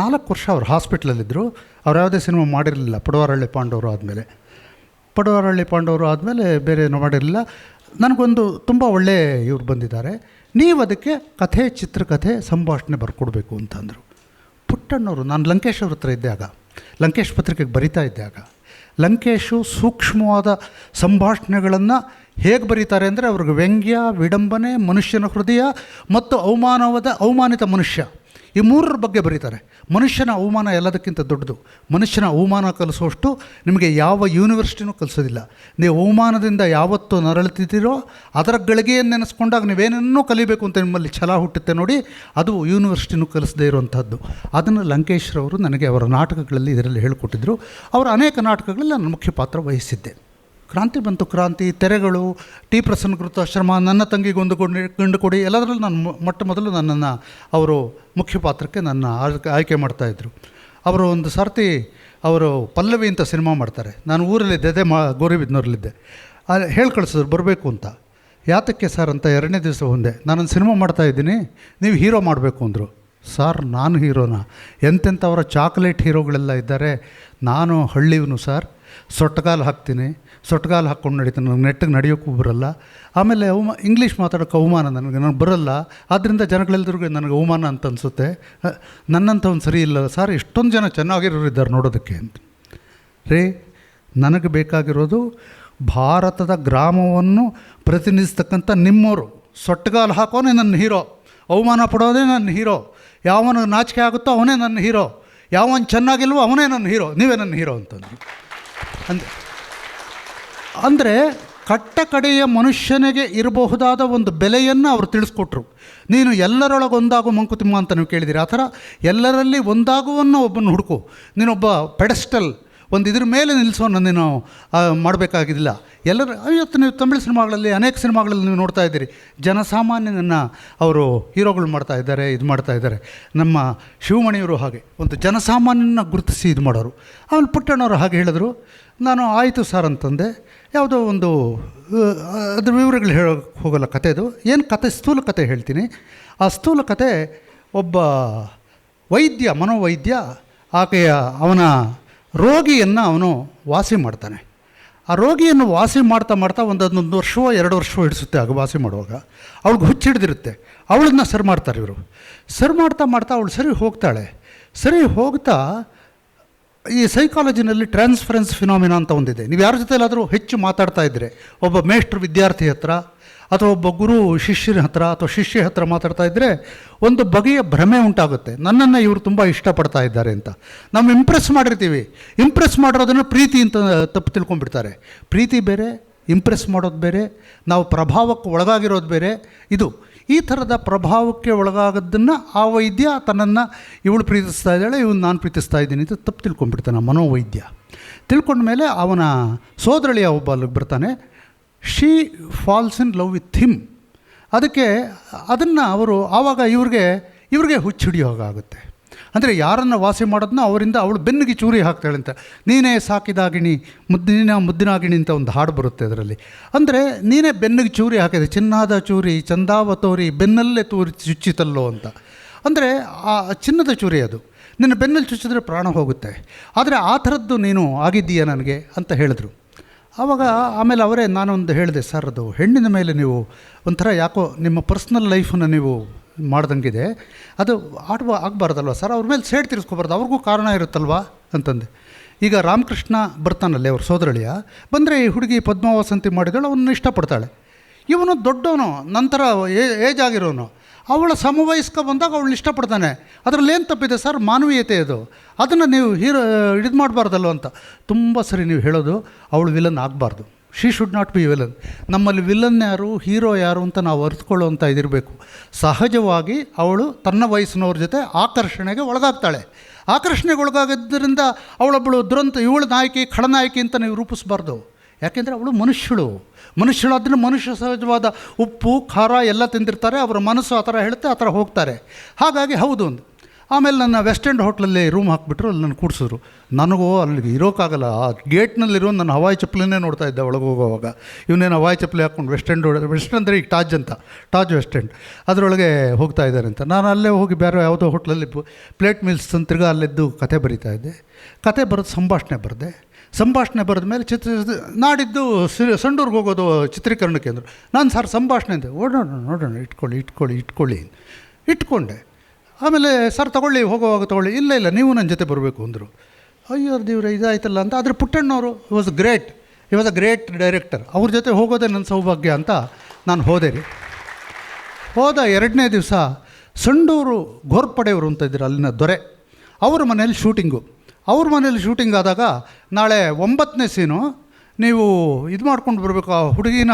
ನಾಲ್ಕು ವರ್ಷ ಅವ್ರು ಹಾಸ್ಪಿಟ್ಲಲ್ಲಿದ್ದರು ಅವ್ರು ಯಾವುದೇ ಸಿನಿಮಾ ಮಾಡಿರಲಿಲ್ಲ, ಪಡುವಾರಹಳ್ಳಿ ಪಾಂಡವರು ಆದಮೇಲೆ. ಪಡುವಾರಹಳ್ಳಿ ಪಾಂಡವರು ಆದಮೇಲೆ ಬೇರೆ ಏನು ಮಾಡಿರಲಿಲ್ಲ. ನನಗೊಂದು ತುಂಬ ಒಳ್ಳೆ ಇವ್ರು ಬಂದಿದ್ದಾರೆ. ನೀವು ಅದಕ್ಕೆ ಕಥೆ, ಚಿತ್ರಕಥೆ, ಸಂಭಾಷಣೆ ಬರ್ಕೊಡ್ಬೇಕು ಅಂತಂದರು ಪುಟ್ಟಣ್ಣವರು, ನಾನು ಲಂಕೇಶ್ ಅವ್ರ ಹತ್ರ ಇದ್ದೆ ಆಗ. ಲಂಕೇಶ್ ಪತ್ರಿಕೆಗೆ ಬರಿತಾ ಇದ್ದಾಗ, ಲಂಕೇಶು ಸೂಕ್ಷ್ಮವಾದ ಸಂಭಾಷಣೆಗಳನ್ನು ಹೇಗೆ ಬರೀತಾರೆ ಅಂದರೆ, ಅವ್ರಿಗೆ ವ್ಯಂಗ್ಯ, ವಿಡಂಬನೆ, ಮನುಷ್ಯನ ಹೃದಯ ಮತ್ತು ಅವಮಾನವಾದ ಅವಮಾನಿತ ಮನುಷ್ಯ. ಈ ಮೂರರ ಬಗ್ಗೆ ಬರೀತಾರೆ. ಮನುಷ್ಯನ ಅವಮಾನ ಎಲ್ಲದಕ್ಕಿಂತ ದೊಡ್ಡದು. ಮನುಷ್ಯನ ಅವಮಾನ ಕಲಿಸುವಷ್ಟು ನಿಮಗೆ ಯಾವ ಯೂನಿವರ್ಸಿಟಿನೂ ಕಲಿಸೋದಿಲ್ಲ. ನೀವು ಅವಮಾನದಿಂದ ಯಾವತ್ತು ನರಳುತ್ತಿದ್ದೀರೋ ಅದರ ಗಳಿಗೆಯನ್ನು ನೆನೆಸ್ಕೊಂಡಾಗ ನೀವೇನನ್ನೂ ಕಲಿಬೇಕು ಅಂತ ನಿಮ್ಮಲ್ಲಿ ಛಲ ಹುಟ್ಟುತ್ತೆ ನೋಡಿ, ಅದು ಯೂನಿವರ್ಸಿಟಿನೂ ಕಲಿಸದೇ ಇರುವಂಥದ್ದು ಅದನ್ನು ಲಂಕೇಶ್ರವರು ನನಗೆ ಅವರ ನಾಟಕಗಳಲ್ಲಿ ಇದರಲ್ಲಿ ಹೇಳಿಕೊಟ್ಟಿದ್ದರು ಅವರ ಅನೇಕ ನಾಟಕಗಳಲ್ಲಿ ನಾನು ಮುಖ್ಯ ಪಾತ್ರ ವಹಿಸಿದ್ದೆ. ಕ್ರಾಂತಿ ಬಂತು, ಕ್ರಾಂತಿ, ತೆರೆಗಳು, ಟಿ ಪ್ರಸನ್ನ ಶರ್ಮ ನನ್ನ ತಂಗಿಗೊಂದು ಕೊಂಡು ಗಂಡು ಕೊಡಿ, ಎಲ್ಲದರಲ್ಲೂ ನಾನು ಮೊಟ್ಟ ಮೊದಲು ನನ್ನನ್ನು ಅವರು ಮುಖ್ಯ ಪಾತ್ರಕ್ಕೆ ನನ್ನ ಆಯ್ಕೆ ಮಾಡ್ತಾಯಿದ್ರು ಅವರು ಒಂದು ಸರ್ತಿ ಅವರು ಪಲ್ಲವಿ ಅಂತ ಸಿನಿಮಾ ಮಾಡ್ತಾರೆ. ನಾನು ಊರಲ್ಲಿದ್ದೆ, ಅದೇ ಮಾ, ಗೋರಿಬಿದ್ನೂರಲ್ಲಿದ್ದೆ. ಅಲ್ಲಿ ಹೇಳಿ ಕಳಿಸಿದ್ರು, ಬರಬೇಕು ಅಂತ. ಯಾತಕ್ಕೆ ಸರ್ ಅಂತ ಎರಡನೇ ದಿವಸ ಮುಂದೆ, ನಾನೊಂದು ಸಿನಿಮಾ ಮಾಡ್ತಾ ಇದ್ದೀನಿ, ನೀವು ಹೀರೋ ಮಾಡಬೇಕು ಅಂದರು. ಸರ್, ನಾನು ಹೀರೋನ? ಎಂತೆಂಥವರ ಚಾಕ್ಲೇಟ್ ಹೀರೋಗಳೆಲ್ಲ ಇದ್ದಾರೆ? ನಾನು ಹಳ್ಳಿವನು ಸರ್ ಸೊಟ್ಟಗಾಲು ಹಾಕ್ತೀನಿ. ಸೊಟ್ಟಗಾಲು ಹಾಕ್ಕೊಂಡು ನಡೀತಾನೆ ನನಗೆ ನೆಟ್ಟಿಗೆ ನಡೆಯೋಕ್ಕೂ ಬರಲ್ಲ. ಆಮೇಲೆ ಅವಮಾ ಇಂಗ್ಲೀಷ್ ಮಾತಾಡೋಕ್ಕೆ ಅವಮಾನ ನನಗೆ ನನಗೆ ಬರಲ್ಲ. ಆದ್ದರಿಂದ ಜನಗಳೆಲ್ಲರಿಗೂ ನನಗೆ ಅವಮಾನ ಅಂತ ಅನಿಸುತ್ತೆ. ನನ್ನಂಥ ಒಂದು ಸರಿ ಇಲ್ಲ. ಸರ್, ಎಷ್ಟೊಂದು ಜನ ಚೆನ್ನಾಗಿರೋರು ಇದ್ದಾರೆ ನೋಡೋದಕ್ಕೆ ಅಂತ. ರೀ, ನನಗೆ ಬೇಕಾಗಿರೋದು ಭಾರತದ ಗ್ರಾಮವನ್ನು ಪ್ರತಿನಿಧಿಸ್ತಕ್ಕಂಥ ನಿಮ್ಮವರು ಸೊಟ್ಟಗಾಲು ಹಾಕೋನೇ ನನ್ನ ಹೀರೋ. ಅವಮಾನ ಪಡೋದೇ ನನ್ನ ಹೀರೋ. ಯಾವನ ನಾಚಿಕೆ ಆಗುತ್ತೋ ಅವನೇ ನನ್ನ ಹೀರೋ. ಯಾವನ್ ಚೆನ್ನಾಗಿಲ್ವೋ ಅವನೇ ನನ್ನ ಹೀರೋ. ನೀವೇ ನನ್ನ ಹೀರೋ ಅಂತಂದು ಅಂದೆ. ಅಂದರೆ ಕಟ್ಟ ಕಡೆಯ ಮನುಷ್ಯನಿಗೆ ಇರಬಹುದಾದ ಒಂದು ಬೆಲೆಯನ್ನು ಅವರು ತಿಳಿಸ್ಕೊಟ್ರು. ನೀನು ಎಲ್ಲರೊಳಗೆ ಒಂದಾಗು ಮಂಕುತಿಮ್ಮ ಅಂತ ನೀವು ಕೇಳಿದಿರಿ. ಆ ಥರ ಎಲ್ಲರಲ್ಲಿ ಒಂದಾಗುವನ್ನು ಒಬ್ಬನ ಹುಡುಕು. ನೀನೊಬ್ಬ ಪೆಡಸ್ಟಲ್, ಒಂದು ಇದ್ರ ಮೇಲೆ ನಿಲ್ಲಿಸೋನ ನೀನು ಮಾಡಬೇಕಾಗಿಲ್ಲ ಎಲ್ಲರ, ಇವತ್ತು ನೀವು ತಮಿಳು ಸಿನಿಮಾಗಳಲ್ಲಿ, ಅನೇಕ ಸಿನಿಮಾಗಳಲ್ಲಿ ನೀವು ನೋಡ್ತಾ ಇದ್ದೀರಿ. ಜನಸಾಮಾನ್ಯನನ್ನು ಅವರು ಹೀರೋಗಳು ಮಾಡ್ತಾ ಇದ್ದಾರೆ, ಇದು ಮಾಡ್ತಾ ಇದ್ದಾರೆ. ನಮ್ಮ ಶಿವಮಣಿಯವರು ಹಾಗೆ, ಒಂದು ಜನಸಾಮಾನ್ಯನ ಗುರುತಿಸಿ ಇದು ಮಾಡೋರು. ಆಮೇಲೆ ಪುಟ್ಟಣ್ಣವರು ಹಾಗೆ ಹೇಳಿದ್ರು. ನಾನು ಆಯಿತು ಸರ್ ಅಂತಂದೆ. ಯಾವುದೋ ಒಂದು ಅದ್ರ ವಿವರಗಳು ಹೇಳೋಕೆ ಹೋಗೋಲ್ಲ ಕತೆ ಅದು. ಏನು ಕತೆ? ಸ್ಥೂಲ ಕತೆ ಹೇಳ್ತೀನಿ. ಆ ಸ್ಥೂಲ ಕತೆ ಒಬ್ಬ ವೈದ್ಯ, ಮನೋವೈದ್ಯ, ಆಕೆಯ ಅವನ ರೋಗಿಯನ್ನು ಅವನು ವಾಸಿ ಮಾಡ್ತಾನೆ. ಆ ರೋಗಿಯನ್ನು ವಾಸಿ ಮಾಡ್ತಾ ಮಾಡ್ತಾ ಒಂದು ಹದಿನೊಂದು ವರ್ಷವೋ, ಎರಡು ವರ್ಷವೋ ಹಿಡಿಸುತ್ತೆ ಆಗ ವಾಸಿ ಮಾಡುವಾಗ. ಅವಳಿಗೆ ಹುಚ್ಚಿಡ್ದಿರುತ್ತೆ ಅವಳನ್ನ ಸರಿ ಮಾಡ್ತಾರೆ ಇವರು. ಸರಿ ಮಾಡ್ತಾ ಮಾಡ್ತಾ ಅವಳು ಸರಿ ಹೋಗ್ತಾಳೆ. ಸರಿ ಹೋಗ್ತಾ ಈ ಸೈಕಾಲಜಿನಲ್ಲಿ ಟ್ರಾನ್ಸ್ಫರೆನ್ಸ್ ಫಿನಾಮಿನಾ ಅಂತ ಒಂದಿದೆ. ನೀವು ಯಾರ ಜೊತೆಲಾದರೂ ಹೆಚ್ಚು ಮಾತಾಡ್ತಾ ಇದ್ದರೆ ಒಬ್ಬ ಮೇಷ್ಟ್ರು ವಿದ್ಯಾರ್ಥಿ ಹತ್ರ, ಅಥವಾ ಒಬ್ಬ ಗುರು ಶಿಷ್ಯನ ಹತ್ರ, ಅಥವಾ ಶಿಷ್ಯ ಹತ್ರ ಮಾತಾಡ್ತಾ ಇದ್ದರೆ ಒಂದು ಬಗೆಯ ಭ್ರಮೆ ಉಂಟಾಗುತ್ತೆ. ನನ್ನನ್ನು ಇವರು ತುಂಬ ಇಷ್ಟಪಡ್ತಾ ಇದ್ದಾರೆ ಅಂತ. ನಾವು ಇಂಪ್ರೆಸ್ ಮಾಡಿರ್ತೀವಿ. ಇಂಪ್ರೆಸ್ ಮಾಡಿರೋದನ್ನು ಪ್ರೀತಿ ಅಂತ ತಪ್ಪು ತಿಳ್ಕೊಂಡ್ಬಿಡ್ತಾರೆ. ಪ್ರೀತಿ ಬೇರೆ ಇಂಪ್ರೆಸ್ ಮಾಡೋದು ಬೇರೆ, ನಾವು ಪ್ರಭಾವಕ್ಕೆ ಒಳಗಾಗಿರೋದು ಬೇರೆ. ಇದು ಈ ಥರದ ಪ್ರಭಾವಕ್ಕೆ ಒಳಗಾಗದ್ದನ್ನು ಆ ವೈದ್ಯ ತನ್ನನ್ನು ಇವಳು ಪ್ರೀತಿಸ್ತಾ ಇದ್ದಾಳೆ, ಇವನು ನಾನು ಪ್ರೀತಿಸ್ತಾ ಇದ್ದೀನಿ ಅಂತ ತಪ್ಪು ತಿಳ್ಕೊಂಡ್ಬಿಡ್ತಾನೆ ಮನೋವೈದ್ಯ. ತಿಳ್ಕೊಂಡ ಮೇಲೆ ಅವನ ಸೋದರಳಿಯ ಒಬ್ಬ ಅಲ್ಲಿಗೆ ಬರ್ತಾನೆ. She falls in love with him ಅದಕ್ಕೆ ಅದನ್ನು ಅವರು ಆವಾಗ ಇವ್ರಿಗೆ ಇವ್ರಿಗೆ ಹುಚ್ಚು ಹಿಡಿಯೋ ಹಾಗಾಗುತ್ತೆ ಅಂದರೆ ಯಾರನ್ನು ವಾಸಿ ಮಾಡೋದನ್ನ ಅವರಿಂದ ಅವಳು ಬೆನ್ನಿಗೆ ಚೂರಿ ಹಾಕ್ತಾಳೆ ಅಂತ ನೀನೇ ಸಾಕಿದಾಗಿಣಿ ಮುದ್ದಿನ ಮುದ್ದಿನಾಗಿಣಿ ಅಂತ ಒಂದು ಹಾಡು ಬರುತ್ತೆ ಅದರಲ್ಲಿ. ಅಂದರೆ ನೀನೇ ಬೆನ್ನಿಗೆ ಚೂರಿ ಹಾಕಿದೆ, ಚಿನ್ನಾದ ಚೂರಿ, ಚಂದಾವ ತೋರಿ, ಬೆನ್ನಲ್ಲೇ ತೋರಿ ಚುಚ್ಚಿತಲ್ಲೋ ಅಂತ. ಅಂದರೆ ಆ ಚಿನ್ನದ ಚೂರಿ ಅದು. ನಿನ್ನ ಬೆನ್ನಲ್ಲಿ ಚುಚ್ಚಿದ್ರೆ ಪ್ರಾಣ ಹೋಗುತ್ತೆ. ಆದರೆ ಆ ಥರದ್ದು ನೀನು ಆಗಿದ್ದೀಯ ನನಗೆ ಅಂತ ಹೇಳಿದ್ರು. ಆವಾಗ ಆಮೇಲೆ ಅವರೇ, ನಾನೊಂದು ಹೇಳಿದೆ, ಸರ್, ಅದು ಹೆಣ್ಣಿನ ಮೇಲೆ ನೀವು ಒಂಥರ ಯಾಕೋ ನಿಮ್ಮ ಪರ್ಸ್ನಲ್ ಲೈಫನ್ನು ನೀವು ಮಾಡ್ದಂಗಿದೆ. ಅದು ಆಡುವ ಆಗಬಾರ್ದಲ್ವ? ಸರ್, ಅವ್ರ ಮೇಲೆ ಸೇಡ್ ತಿರ್ಸ್ಕೊಬಾರ್ದು. ಅವ್ರಿಗೂ ಕಾರಣ ಇರುತ್ತಲ್ವಾ? ಅಂತಂದೆ. ಈಗ ರಾಮಕೃಷ್ಣ ಬರ್ತಾನಲ್ಲೇ ಅವ್ರ ಸೋದರಳಿಯ. ಬಂದರೆ ಈ ಹುಡುಗಿ ಪದ್ಮಾವಸಂತಿ ಮಾಡಿದಳು ಅವನ್ನ ಇಷ್ಟಪಡ್ತಾಳೆ. ಇವನು ದೊಡ್ಡವನು, ನಂತರ ಏಜ್ ಆಗಿರೋನು. ಅವಳ ಸಮವಯಸ್ಕ ಬಂದಾಗ ಅವಳು ಇಷ್ಟಪಡ್ತಾನೆ. ಅದರಲ್ಲಿ ಏನು ತಪ್ಪಿದೆ ಸರ್? ಮಾನವೀಯತೆ ಅದು. ಅದನ್ನು ನೀವು ಹೀರೋ, ಇದು ಮಾಡಬಾರ್ದಲ್ವ ಅಂತ. ತುಂಬ ಸರಿ ನೀವು ಹೇಳೋದು, ಅವಳು ವಿಲನ್ ಆಗಬಾರ್ದು. She should not be villain ನಮ್ಮಲ್ಲಿ ವಿಲನ್ ಯಾರು ಹೀರೋ ಯಾರು ಅಂತ ನಾವು ಅರಿತುಕೊಳ್ಳುವಂಥ ಇದಿರಬೇಕು. ಸಹಜವಾಗಿ ಅವಳು ತನ್ನ ವಯಸ್ಸಿನವ್ರ ಜೊತೆ ಆಕರ್ಷಣೆಗೆ ಒಳಗಾಗ್ತಾಳೆ. ಆಕರ್ಷಣೆಗೆ ಒಳಗಾಗೋದ್ರಿಂದ ಅವಳೊಬ್ಬಳು ದುರಂತ, ಇವಳು ನಾಯಕಿ ಖಳನಾಯಕಿ ಅಂತ ನೀವು ರೂಪಿಸಬಾರ್ದು. ಯಾಕೆಂದರೆ ಅವಳು ಮನುಷ್ಯಳು. ಮನುಷ್ಯಳು ಅದನ್ನು ಮನುಷ್ಯ ಸಹಜವಾದ ಉಪ್ಪು, ಖಾರ ಎಲ್ಲ ತಿಂದಿರ್ತಾರೆ, ಅವರ ಮನಸ್ಸು ಆ ಥರ ಹೇಳುತ್ತೆ, ಆ ಥರ ಹೋಗ್ತಾರೆ. ಹಾಗಾಗಿ ಹೌದು ಒಂದು. ಆಮೇಲೆ ನನ್ನ ವೆಸ್ಟ್ ಎಂಡ್ ಹೋಟ್ಲಲ್ಲಿ ರೂಮ್ ಹಾಕಿಬಿಟ್ರು, ಅಲ್ಲಿ ನನ್ನ ಕೂಡಿಸಿದ್ರು. ನನಗೂ ಅಲ್ಲಿಗೆ ಇರೋಕ್ಕಾಗಲ್ಲ. ಆ ಗೇಟ್ನಲ್ಲಿರೋ ನನ್ನ ಹವಾಯಿ ಚಪ್ಪಲಿನೇ ನೋಡ್ತಾ ಇದ್ದೆ ಒಳಗೆ ಹೋಗೋವಾಗ. ಇವನೇನು ಹವಾಯಿ ಚಪ್ಪಲಿ ಹಾಕ್ಕೊಂಡು ವೆಸ್ಟ್ ಎಂಡ್ ವೆಸ್ಟ್ ಅಂದರೆ ಈಗ ಟಾಜ್ ಅಂತ. ಟಾಜ್ ವೆಸ್ಟ್ ಎಂಡ್ ಅದರೊಳಗೆ ಹೋಗ್ತಾ ಇದ್ದಾರೆ ಅಂತ. ನಾನು ಅಲ್ಲೇ ಹೋಗಿ ಬೇರೆ ಯಾವುದೋ ಹೋಟ್ಲಲ್ಲಿ ಪ್ಲೇಟ್ ಮಿಲ್ಸ್ ತಿರ್ಗಾ ಅಲ್ಲಿದ್ದು ಕತೆ ಬರಿತಾ ಇದ್ದೆ. ಕತೆ ಬರೆದು ಸಂಭಾಷಣೆ ಬರೆದೆ. ಸಂಭಾಷಣೆ ಬರೆದ ಮೇಲೆ ಚಿತ್ರ ನಾಡಿದ್ದು ಸಿ, ಸಂಡೂರ್ಗೆ ಹೋಗೋದು ಚಿತ್ರೀಕರಣಕ್ಕೆ ಅಂದರು ನಾನು ಸರ್ ಸಂಭಾಷಣೆ ಅಂತ. ಓಡೋಣ ನೋಡೋಣ ಇಟ್ಕೊಳ್ಳಿ ಇಟ್ಕೊಳ್ಳಿ ಇಟ್ಕೊಳ್ಳಿ ಇಟ್ಕೊಂಡೆ. ಆಮೇಲೆ, ಸರ್, ತಗೊಳ್ಳಿ, ಹೋಗುವಾಗ ತಗೊಳ್ಳಿ. ಇಲ್ಲ ಇಲ್ಲ, ನೀವು ನನ್ನ ಜೊತೆ ಬರಬೇಕು, ಅಂದರು. ಅಯ್ಯೋ, ದೇವ್ರೆ, ಇದಾಯ್ತಲ್ಲ ಅಂತ. ಆದರೆ ಪುಟ್ಟಣ್ಣವರು ವಾಸ್ ಗ್ರೇಟ್ ಈ ವಾಸ್ ಅ ಗ್ರೇಟ್ ಡೈರೆಕ್ಟರ್ ಅವ್ರ ಜೊತೆ ಹೋಗೋದೇ ನನ್ನ ಸೌಭಾಗ್ಯ ಅಂತ ನಾನು ಹೋದೆ ರೀ. ಹೋದ ಎರಡನೇ ದಿವಸ, ಸಂಡೂರು ಘೋರ್ಪಡೆಯವರು ಅಂತ ಇದ್ದರು ಅಲ್ಲಿನ ದೊರೆ. ಅವ್ರ ಮನೇಲಿ ಶೂಟಿಂಗು. ಅವ್ರ ಮನೇಲಿ ಶೂಟಿಂಗ್ ಆದಾಗ ನಾಳೆ ಒಂಬತ್ತನೇ ಸೀನು, ನೀವು ಇದು ಮಾಡ್ಕೊಂಡು ಬರಬೇಕು ಆ ಹುಡುಗಿನ